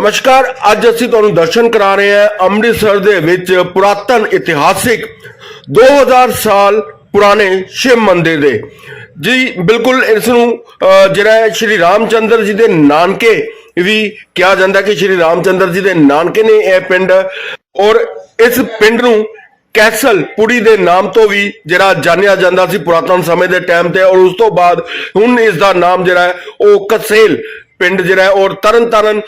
ਨਮਸਕਾਰ, ਅੱਜ ਅਸੀਂ ਤੁਹਾਨੂੰ ਦਰਸ਼ਨ ਕਰਾ ਰਹੇ ਹਾਂ ਅੰਮ੍ਰਿਤਸਰ ਦੇ ਵਿੱਚ ਪੁਰਾਤਨ ਇਤਿਹਾਸਿਕ 2000 ਸਾਲ ਪੁਰਾਣੇ ਸ਼ਿਵ ਮੰਦਿਰ ਦੇ। ਜੀ, ਬਿਲਕੁਲ ਇਸ ਨੂੰ ਜਿਹੜਾ ਸ਼੍ਰੀ ਰਾਮਚੰਦਰ ਜੀ ਦੇ ਨਾਨਕੇ ਵੀ ਕਿਹਾ ਜਾਂਦਾ ਕਿ ਸ਼੍ਰੀ ਰਾਮਚੰਦਰ ਜੀ ਦੇ ਨਾਨਕੇ ਨੇ ਇਹ ਪਿੰਡ। ਔਰ ਇਸ ਪਿੰਡ ਨੂੰ ਕੈਸਲ ਪੁਰੀ ਦੇ ਨਾਮ ਤੋਂ ਵੀ ਜਿਹੜਾ ਜਾਣਿਆ ਜਾਂਦਾ ਸੀ ਪੁਰਾਤਨ ਸਮੇਂ ਦੇ ਟਾਈਮ ਤੇ, ਔਰ ਉਸ ਤੋਂ ਬਾਅਦ ਹੁਣ ਇਸ ਦਾ ਨਾਮ ਜਿਹੜਾ ਹੈ ਉਹ ਕਸੇਲ ਪਿੰਡ ਜਿਹੜਾ ਹੈ ਔਰ ਤਰਨਤਾਰਨ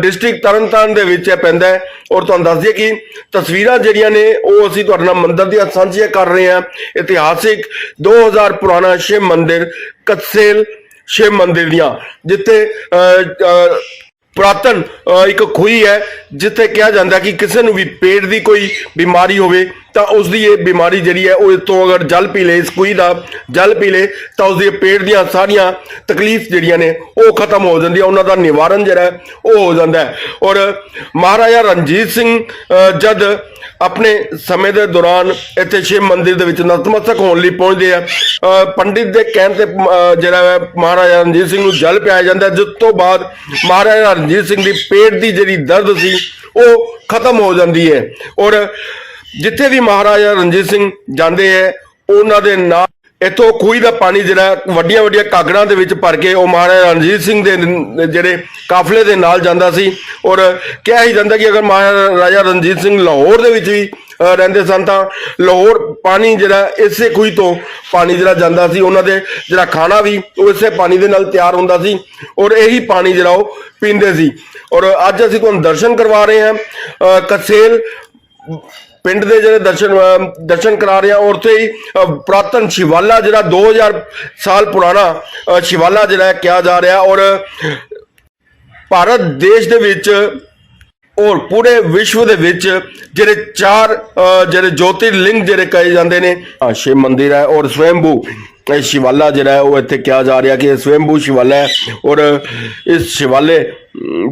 ਡਿਸਟ੍ਰਿਕਟ ਤਰਨਤਾਰਨ ਦੇ ਵਿੱਚ ਪੈਂਦਾ ਹੈ। ਔਰ ਤੁਹਾਨੂੰ ਦੱਸ ਦਈਏ ਕਿ ਤਸਵੀਰਾਂ ਜਿਹੜੀਆਂ ਨੇ ਉਹ ਅਸੀਂ ਤੁਹਾਡੇ ਨਾਲ ਮੰਦਿਰ ਦੀਆਂ ਸਾਂਝੀਆਂ ਕਰ ਰਹੇ ਹਾਂ। ਇਤਿਹਾਸਿਕ 2000 ਪੁਰਾਣਾ ਸ਼ਿਵ ਮੰਦਿਰ ਕਤਸੇਲ ਸ਼ਿਵ ਮੰਦਿਰ ਦੀਆਂ ਜਿੱਥੇ ਅਹ, ਅਹ, ਪੁਰਾਤਨ ਇੱਕ ਖੂਹੀ ਹੈ, ਜਿੱਥੇ ਕਿਹਾ ਜਾਂਦਾ ਕਿ ਕਿਸੇ ਨੂੰ ਵੀ ਪੇਟ ਦੀ ਕੋਈ ਬਿਮਾਰੀ ਹੋਵੇ, ਤਾਂ ਉਸ ਦੀ ਇਹ ਬਿਮਾਰੀ ਜਿਹੜੀ ਹੈ, ਉਹ ਇਸ ਤੋਂ ਅਗਰ ਜਲ ਪੀ ਲੇ, ਇਸ ਖੂਹੀ ਦਾ ਜਲ ਪੀ ਲੇ, ਤਾਂ ਉਸ ਦੀ ਪੇਟ ਦੀਆਂ ਸਾਰੀਆਂ ਤਕਲੀਫ ਜਿਹੜੀਆਂ ਨੇ, ਉਹ ਖਤਮ ਹੋ ਜਾਂਦੀਆਂ, ਉਹਨਾਂ ਦਾ ਨਿਵਾਰਨ ਜਿਹੜਾ ਉਹ ਹੋ ਜਾਂਦਾ ਔਰ ਮਹਾਰਾਜਾ ਰਣਜੀਤ ਸਿੰਘ ਜਦ ਆਪਣੇ ਸਮੇਂ ਦੇ ਦੌਰਾਨ ਇੱਥੇ ਸ਼ਿਵ ਮੰਦਿਰ ਦੇ ਵਿੱਚ ਨਤਮਸਤਕ ਹੋਣ ਲਈ ਪਹੁੰਚਦੇ ਆ। ਪੰਡਿਤ ਦੇ ਕਹਿਣ ਤੇ ਜਿਹੜਾ ਹੈ, ਮਹਾਰਾਜਾ ਰਣਜੀਤ ਸਿੰਘ ਨੂੰ ਜਲ ਪਿਆਇਆ ਜਾਂਦਾ ਜਿਸ ਤੋਂ ਬਾਅਦ ਮਹਾਰਾਜਾ ਰਣਜੀਤ ਸਿੰਘ ਦੀ ਪੇਟ ਦੀ ਜਿਹੜੀ ਦਰਦ ਸੀ, ਉਹ ਖਤਮ ਹੋ ਜਾਂਦੀ ਹੈ। ਔਰ ਜਿੱਥੇ ਵੀ ਮਹਾਰਾਜਾ ਰਣਜੀਤ ਸਿੰਘ ਜਾਂਦੇ ਹੈ, ਉਹਨਾਂ ਦੇ ਨਾਲ ਇੱਥੋਂ ਖੂਹੀ ਦਾ ਪਾਣੀ ਜਿਹੜਾ ਵੱਡੀਆਂ ਵੱਡੀਆਂ ਕਾਗੜਾਂ ਦੇ ਵਿੱਚ ਭਰ ਕੇ ਉਹ ਮਹਾਰਾਜਾ ਰਣਜੀਤ ਸਿੰਘ ਦੇ ਜਿਹੜੇ ਕਾਫਲੇ ਦੇ ਨਾਲ ਜਾਂਦਾ ਸੀ ਔਰ ਕਿਹਾ ਹੀ ਜਾਂਦਾ ਕਿ ਅਗਰ ਮਹਾਰਾਜਾ ਰਣਜੀਤ ਸਿੰਘ ਲਾਹੌਰ ਦੇ ਵਿੱਚ ਵੀ ਰਹਿੰਦੇ ਸਨ ਤਾਂ ਲਾਹੌਰ ਪਾਣੀ ਜਿਹੜਾ ਇਸੇ ਖੂਹੀ ਤੋਂ ਪਾਣੀ ਜਿਹੜਾ ਜਾਂਦਾ ਸੀ ਉਹਨਾਂ ਦੇ ਜਿਹੜਾ ਖਾਣਾ ਵੀ ਉਹ ਇਸੇ ਪਾਣੀ ਦੇ ਨਾਲ ਤਿਆਰ ਹੁੰਦਾ ਸੀ ਔਰ ਇਹੀ ਪਾਣੀ ਜਿਹੜਾ ਉਹ ਪੀਂਦੇ ਸੀ ਔਰ ਅੱਜ ਅਸੀਂ ਤੁਹਾਨੂੰ ਦਰਸ਼ਨ ਕਰਵਾ ਰਹੇ ਹਾਂ ਅਹ, ਕਸੇਲ ਪਿੰਡ ਦੇ ਜਿਹੜੇ ਦਰਸ਼ਨ ਦਰਸ਼ਨ ਕਰਾ ਰਹੇ ਆ, ਔਰ ਉੱਥੇ ਹੀ, ਅਹ, ਪੁਰਾਤਨ ਸ਼ਿਵਾਲਾ ਜਿਹੜਾ 2000 ਸਾਲ ਪੁਰਾਣਾ ਸ਼ਿਵਾਲਾ ਜਿਹੜਾ ਹੈ, ਕਿਹਾ ਜਾ ਰਿਹਾ, ਔਰ ਭਾਰਤ ਦੇਸ਼ ਦੇ ਵਿੱਚ ਔਰ ਪੂਰੇ ਵਿਸ਼ਵ ਦੇ ਵਿੱਚ ਜਿਹੜੇ ਚਾਰ, ਅਹ, ਜਿਹੜੇ ਜੋਤਿਰਲਿੰਗ ਜਿਹੜੇ ਕਹੇ ਜਾਂਦੇ ਨੇ ਅਹ ਸ਼ਿਵ ਮੰਦਿਰ ਹੈ ਔਰ ਸਵੈੰਭੂ, ਇਹ ਸ਼ਿਵਾਲਾ ਜਿਹੜਾ ਹੈ, ਉਹ ਇੱਥੇ ਕਿਹਾ ਜਾ ਰਿਹਾ ਕਿ ਇਹ ਸਵੈੰਭੂ ਸ਼ਿਵਾਲਾ ਹੈ, ਔਰ ਇਸ ਸ਼ਿਵਾਲੇ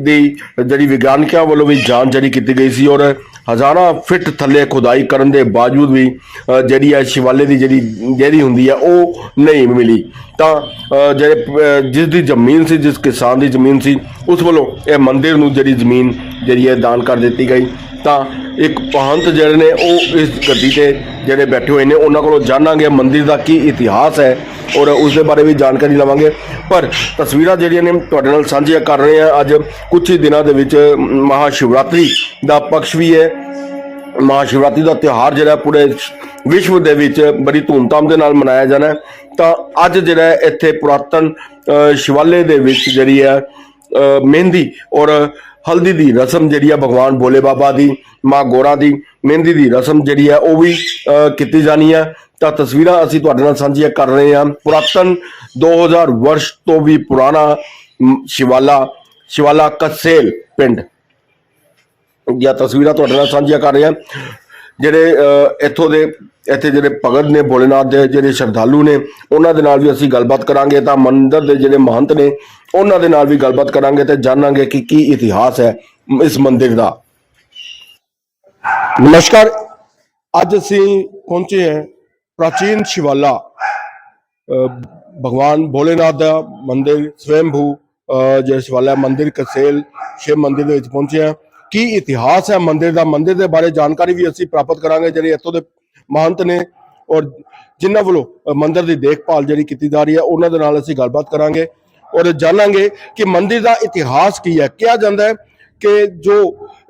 ਦੀ ਜਿਹੜੀ ਵਿਗਿਆਨਕਾਂ ਵੱਲੋਂ ਵੀ ਜਾਂਚ ਜਿਹੜੀ ਕੀਤੀ ਗਈ ਸੀ, ਔਰ ਹਜ਼ਾਰਾਂ ਫਿਟ ਥੱਲੇ ਖੁਦਾਈ ਕਰਨ ਦੇ ਬਾਵਜੂਦ ਵੀ ਜਿਹੜੀ ਹੈ ਸ਼ਿਵਾਲੇ ਦੀ ਜਿਹੜੀ ਜਿਹੜੀ ਹੁੰਦੀ ਹੈ, ਉਹ ਨਹੀਂ ਮਿਲੀ। ਤਾਂ ਜਿਹੜੇ ਜਿਸ ਦੀ ਜ਼ਮੀਨ ਸੀ, ਜਿਸ ਕਿਸਾਨ ਦੀ ਜ਼ਮੀਨ ਸੀ, ਉਸ ਵੱਲੋਂ ਇਹ ਮੰਦਿਰ ਨੂੰ ਜਿਹੜੀ ਜ਼ਮੀਨ ਜਿਹੜੀ ਹੈ ਦਾਨ ਕਰ ਦਿੱਤੀ ਗਈ। ਤਾਂ ਇੱਕ ਪਹੰਤ ਜਿਹੜੇ ਨੇ, ਉਹ ਇਸ ਗੱਦੀ ਤੇ ਜਿਹੜੇ ਬੈਠੇ ਹੋਏ ਨੇ, ਉਹਨਾਂ ਕੋਲੋਂ ਜਾਣਾਂਗੇ ਮੰਦਿਰ ਦਾ ਕੀ ਇਤਿਹਾਸ ਹੈ ਔਰ ਉਸ ਦੇ ਬਾਰੇ ਵੀ ਜਾਣਕਾਰੀ ਲਵਾਂਗੇ। ਪਰ ਤਸਵੀਰਾਂ ਜਿਹੜੀਆਂ ਨੇ, ਤੁਹਾਡੇ ਨਾਲ ਸਾਂਝੀਆਂ ਕਰ ਰਹੇ ਹਾਂ। ਅੱਜ ਕੁਝ ਹੀ ਦਿਨਾਂ ਦੇ ਵਿੱਚ ਮਹਾ ਸ਼ਿਵਰਾਤਰੀ ਦਾ ਪਕਸ਼ ਵੀ ਹੈ। ਮਹਾ ਸ਼ਿਵਰਾਤਰੀ ਦਾ ਤਿਉਹਾਰ ਜਿਹੜਾ ਪੂਰੇ ਵਿਸ਼ਵ ਦੇ ਵਿੱਚ ਬੜੀ ਧੂਮਧਾਮ ਦੇ ਨਾਲ ਮਨਾਇਆ ਜਾਣਾ ਤਾਂ ਅੱਜ ਜਿਹੜਾ ਇੱਥੇ ਪੁਰਾਤਨ ਸ਼ਿਵਾਲੇ ਦੇ ਵਿੱਚ ਜਿਹੜੀ ਹੈ ਮਹਿੰਦੀ ਔਰ ਹਲਦੀ ਦੀ ਰਸਮ ਜਿਹੜੀ ਹੈ ਭਗਵਾਨ ਭੋਲੇ ਬਾਬਾ ਦੀ, ਮਾਂ ਗੋਰਾ ਦੀ ਮਹਿੰਦੀ ਦੀ ਰਸਮ ਜਿਹੜੀ ਹੈ ਉਹ ਵੀ ਕੀਤੀ ਜਾਣੀ ਹੈ। ਤਾਂ ਤਸਵੀਰਾਂ ਅਸੀਂ ਤੁਹਾਡੇ ਨਾਲ ਸਾਂਝੀਆਂ ਕਰ ਰਹੇ ਹਾਂ। ਪੁਰਾਤਨ 2000 ਵਰਸ਼ ਤੋਂ ਵੀ ਪੁਰਾਣਾ ਸ਼ਿਵਾਲਾ ਸ਼ਿਵਾਲਾ ਕਸੇਲ ਪਿੰਡ। ਜਾਂ ਤਸਵੀਰਾਂ ਤੁਹਾਡੇ ਨਾਲ ਸਾਂਝੀਆਂ ਕਰ ਰਹੇ ਹਾਂ। ਜਿਹੜੇ ਅਹ, ਇੱਥੋਂ ਦੇ ਇੱਥੇ ਜਿਹੜੇ ਭਗਤ ਨੇ ਭੋਲੇਨਾਥ ਦੇ ਜਿਹੜੇ ਸ਼ਰਧਾਲੂ ਨੇ ਉਹਨਾਂ ਦੇ ਨਾਲ ਵੀ ਅਸੀਂ ਗੱਲਬਾਤ ਕਰਾਂਗੇ। ਤਾਂ ਮੰਦਿਰ ਦੇ ਜਿਹੜੇ ਮਹੰਤ ਨੇ ਉਹਨਾਂ ਦੇ ਨਾਲ ਵੀ ਗੱਲਬਾਤ ਕਰਾਂਗੇ ਤੇ ਜਾਣਾਂਗੇ ਕਿ ਕੀ ਇਤਿਹਾਸ ਹੈ ਇਸ ਮੰਦਿਰ ਦਾ। ਨਮਸਕਾਰ। ਅੱਜ ਅਸੀਂ ਪਹੁੰਚੇ ਹਾਂ ਪ੍ਰਾਚੀਨ ਸ਼ਿਵਾਲਾ। ਅਹ, ਭਗਵਾਨ ਭੋਲੇਨਾਥ ਦਾ ਮੰਦਿਰ ਸਵੈੰਭੂ ਅਹ, ਜਿਹੜਾ ਸ਼ਿਵਾਲਾ ਮੰਦਿਰ ਕਸੇਲ ਸ਼ਿਵ ਮੰਦਿਰ ਦੇ ਵਿੱਚ ਪਹੁੰਚੇ ਹਾਂ। ਕੀ ਇਤਿਹਾਸ ਹੈ ਮੰਦਿਰ ਦਾ? ਮੰਦਿਰ ਦੇ ਬਾਰੇ ਜਾਣਕਾਰੀ ਵੀ ਅਸੀਂ ਪ੍ਰਾਪਤ ਕਰਾਂਗੇ, ਜਿਹੜੇ ਇੱਥੋਂ ਦੇ ਮਹੰਤ ਨੇ ਔਰ ਜਿਨ੍ਹਾਂ ਵੱਲੋਂ ਮੰਦਿਰ ਦੀ ਦੇਖਭਾਲ ਜਿਹੜੀ ਕੀਤੀ ਜਾ ਰਹੀ ਹੈ, ਉਹਨਾਂ ਦੇ ਨਾਲ ਅਸੀਂ ਗੱਲਬਾਤ ਕਰਾਂਗੇ ਔਰ ਜਾਣਾਂਗੇ ਕਿ ਮੰਦਿਰ ਦਾ ਇਤਿਹਾਸ ਕੀ ਹੈ। ਕਿਹਾ ਜਾਂਦਾ ਹੈ ਕਿ ਜੋ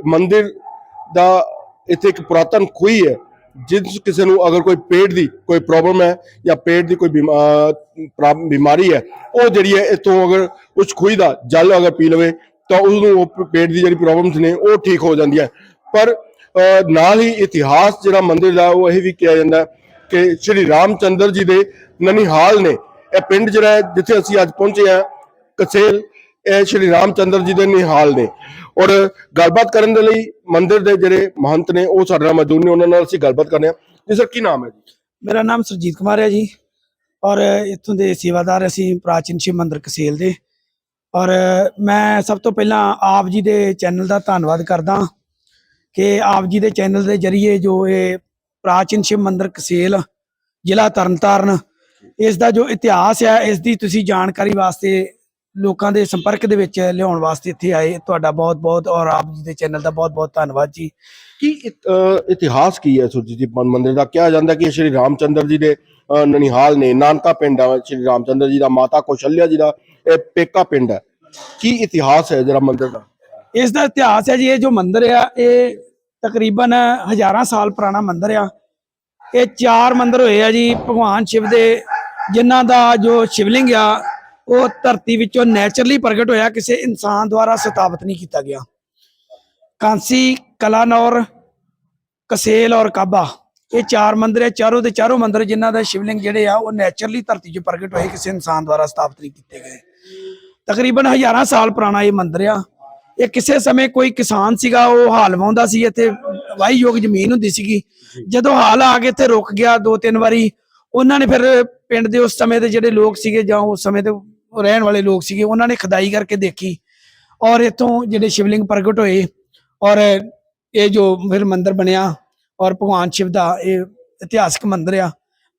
ਮੰਦਿਰ ਦਾ ਇੱਥੇ ਇੱਕ ਪੁਰਾਤਨ ਖੂਹੀ ਹੈ, ਜਿਸ ਕਿਸੇ ਨੂੰ ਅਗਰ ਕੋਈ ਪੇਟ ਦੀ ਕੋਈ ਪ੍ਰੋਬਲਮ ਹੈ ਜਾਂ ਪੇਟ ਦੀ ਕੋਈ ਬਿਮਾ- ਬਿਮਾਰੀ ਹੈ, ਉਹ ਜਿਹੜੀ ਹੈ ਇਤੋਂ ਅਗਰ ਉਸ ਖੂਹੀ ਦਾ ਜਲ ਅਗਰ ਪੀ ਲਵੇ ਤਾਂ ਉਸ ਨੂੰ ਪੇਟ ਦੀ ਜਿਹੜੀ ਪ੍ਰੋਬਲਮਸ ਨੇ, ਉਹ ਠੀਕ ਹੋ ਜਾਂਦੀਆਂ। ਪਰ ਨਾਲ ਹੀ ਇਤਿਹਾਸ ਜਿਹੜਾ ਮੰਦਿਰ ਦਾ, ਉਹ ਇਹ ਵੀ ਕਿਹਾ ਜਾਂਦਾ ਕਿ ਸ਼੍ਰੀ ਰਾਮਚੰਦਰ ਜੀ ਦੇ ਨਨਿਹਾਲ ਨੇ, ਇਹ ਪਿੰਡ ਜਿਹੜਾ ਹੈ, ਜਿੱਥੇ ਅਸੀਂ ਅੱਜ ਪਹੁੰਚੇ ਹਾਂ, ਕਸੇਲ, ਇਹ ਸ਼੍ਰੀ ਰਾਮਚੰਦਰ ਜੀ ਦੇ ਨਿਹਾਲ ਨੇ। ਔਰ ਗੱਲਬਾਤ ਕਰਨ ਦੇ ਲਈ ਮੰਦਿਰ ਦੇ ਜਿਹੜੇ ਮਹੰਤ ਨੇ, ਉਹ ਸਾਡੇ ਨਾਲ ਮੌਜੂਦ ਨੇ, ਉਹਨਾਂ ਨਾਲ ਅਸੀਂ ਗੱਲਬਾਤ ਕਰਨੇ ਆ ਜੀ ਸਰ, ਕੀ ਨਾਮ ਹੈ ਜੀ? ਮੇਰਾ ਨਾਮ ਸਰਜੀਤ ਕੁਮਾਰ ਹੈ ਜੀ। ਔਰ ਇੱਥੋਂ ਦੇ ਸੇਵਾਦਾਰ ਅਸੀਂ ਪ੍ਰਾਚੀਨ ਸ਼ਿਵ ਮੰਦਿਰ ਕਸੇਲ ਦੇ ਔਰ ਮੈਂ ਸਭ ਤੋਂ ਪਹਿਲਾਂ ਆਪ ਜੀ ਦੇ ਚੈਨਲ ਦਾ ਧੰਨਵਾਦ ਕਰਦਾ ਕਿ ਆਪ ਜੀ ਦੇ ਚੈਨਲ ਦੇ ਜਰੀਏ ਜੋ ਇਹ ਪ੍ਰਾਚੀਨ ਸ਼ਿਵ ਮੰਦਿਰ ਕਸੇਲ, ਜ਼ਿਲ੍ਹਾ ਤਰਨਤਾਰਨ, ਇਸ ਦਾ ਜੋ ਇਤਿਹਾਸ ਹੈ ਇਸ ਦੀ ਤੁਸੀਂ ਜਾਣਕਾਰੀ ਵਾਸਤੇ ਲੋਕਾਂ ਦੇ ਸੰਪਰਕ ਦੇ ਵਿੱਚ ਲਿਆਉਣ ਵਾਸਤੇ ਇੱਥੇ ਆਏ। ਤੁਹਾਡਾ ਬਹੁਤ ਬਹੁਤ ਔਰ ਆਪ ਜੀ ਦੇ ਚੈਨਲ ਦਾ ਬਹੁਤ ਬਹੁਤ ਧੰਨਵਾਦ ਜੀ। ਕੀ ਇਤ- ਇਤਿਹਾਸ ਕੀ ਹੈ ਸੁਰਜੀਤ ਜੀ ਮਨ ਮੰਦਿਰ ਦਾ? ਕਿਹਾ ਜਾਂਦਾ ਕਿ ਇਹ ਸ਼੍ਰੀ ਰਾਮਚੰਦਰ ਜੀ ਦੇ ਅਹ, ਨਨਿਹਾਲ ਨੇ ਨਾਨਕਾ ਪਿੰਡ ਹੈ ਸ਼੍ਰੀ ਰਾਮਚੰਦਰ ਜੀ ਦਾ ਮਾਤਾ ਕੌਸ਼ਲਿਆ ਜੀ ਦਾ ਇਹ ਪੇਕਾ ਪਿੰਡ ਹੈ। ਕੀ ਇਤਿਹਾਸ ਹੈ ਜਿਹੜਾ ਮੰਦਿਰ ਦਾ? ਇਸ ਦਾ ਇਤਿਹਾਸ ਹੈ ਜੀ ਇਹ ਜੋ ਮੰਦਿਰ ਆ ਇਹ ਤਕਰੀਬਨ ਹਜ਼ਾਰਾਂ ਸਾਲ ਪੁਰਾਣਾ ਮੰਦਿਰ ਆ। ਇਹ ਚਾਰ ਮੰਦਿਰ ਹੋਏ ਆ ਜੀ ਭਗਵਾਨ ਸ਼ਿਵ ਦੇ ਜਿਨ੍ਹਾਂ ਦਾ ਜੋ ਸ਼ਿਵਲਿੰਗ ਆ ਉਹ ਧਰਤੀ ਵਿੱਚੋਂ ਨੇਚਰਲੀ ਪ੍ਰਗਟ ਹੋਇਆ ਕਿਸੇ ਇਨਸਾਨ ਦੁਆਰਾ ਸਥਾਪਿਤ ਨਹੀਂ ਕੀਤਾ ਗਿਆ। ਕਾਂਸੀ ਕਲਾਨੌਰ ਕਸੇਲ ਔਰ ਕਾਬਾ। ਇਹ ਚਾਰ ਮੰਦਿਰ ਹੈ ਚਾਰੋਂ ਦੇ ਚਾਰੋਂ ਮੰਦਿਰ ਜਿਨ੍ਹਾਂ ਦਾ ਸ਼ਿਵਲਿੰਗ ਜਿਹੜੇ ਆ ਉਹ ਨੇਚਰਲੀ ਧਰਤੀ 'ਚ ਪ੍ਰਗਟ ਹੋਏ ਕਿਸੇ ਇਨਸਾਨ ਦੁਆਰਾ ਸਥਾਪਿਤ ਨਹੀਂ ਕੀਤੇ ਗਏ। ਤਕਰੀਬਨ ਹਜ਼ਾਰਾਂ ਸਾਲ ਪੁਰਾਣਾ ਇਹ ਮੰਦਿਰ ਆ। ਇਹ ਕਿਸੇ ਸਮੇਂ ਕੋਈ ਕਿਸਾਨ ਸੀਗਾ ਉਹ ਹਾਲ ਵਾਉਂਦਾ ਸੀ ਇੱਥੇ ਵਾਹੀਯੋਗ ਜ਼ਮੀਨ ਹੁੰਦੀ ਸੀਗੀ। ਜਦੋਂ ਹਾਲ ਆ ਕੇ ਇੱਥੇ ਰੁਕ ਗਿਆ ਦੋ ਤਿੰਨ ਵਾਰੀ ਉਹਨਾਂ ਨੇ ਫਿਰ ਪਿੰਡ ਦੇ ਉਸ ਸਮੇਂ ਦੇ ਜਿਹੜੇ ਲੋਕ ਸੀਗੇ ਜਾਂ ਉਸ ਸਮੇਂ ਦੇ ਰਹਿਣ ਵਾਲੇ ਲੋਕ ਸੀਗੇ ਉਹਨਾਂ ਨੇ ਖਦਾਈ ਕਰਕੇ ਦੇਖੀ। ਔਰ ਇੱਥੋਂ ਜਿਹੜੇ ਸ਼ਿਵਲਿੰਗ ਪ੍ਰਗਟ ਹੋਏ ਔਰ ਇਹ ਜੋ ਫਿਰ ਮੰਦਿਰ ਬਣਿਆ ਔਰ ਭਗਵਾਨ ਸ਼ਿਵ ਦਾ ਇਹ ਇਤਿਹਾਸਕ ਮੰਦਿਰ ਆ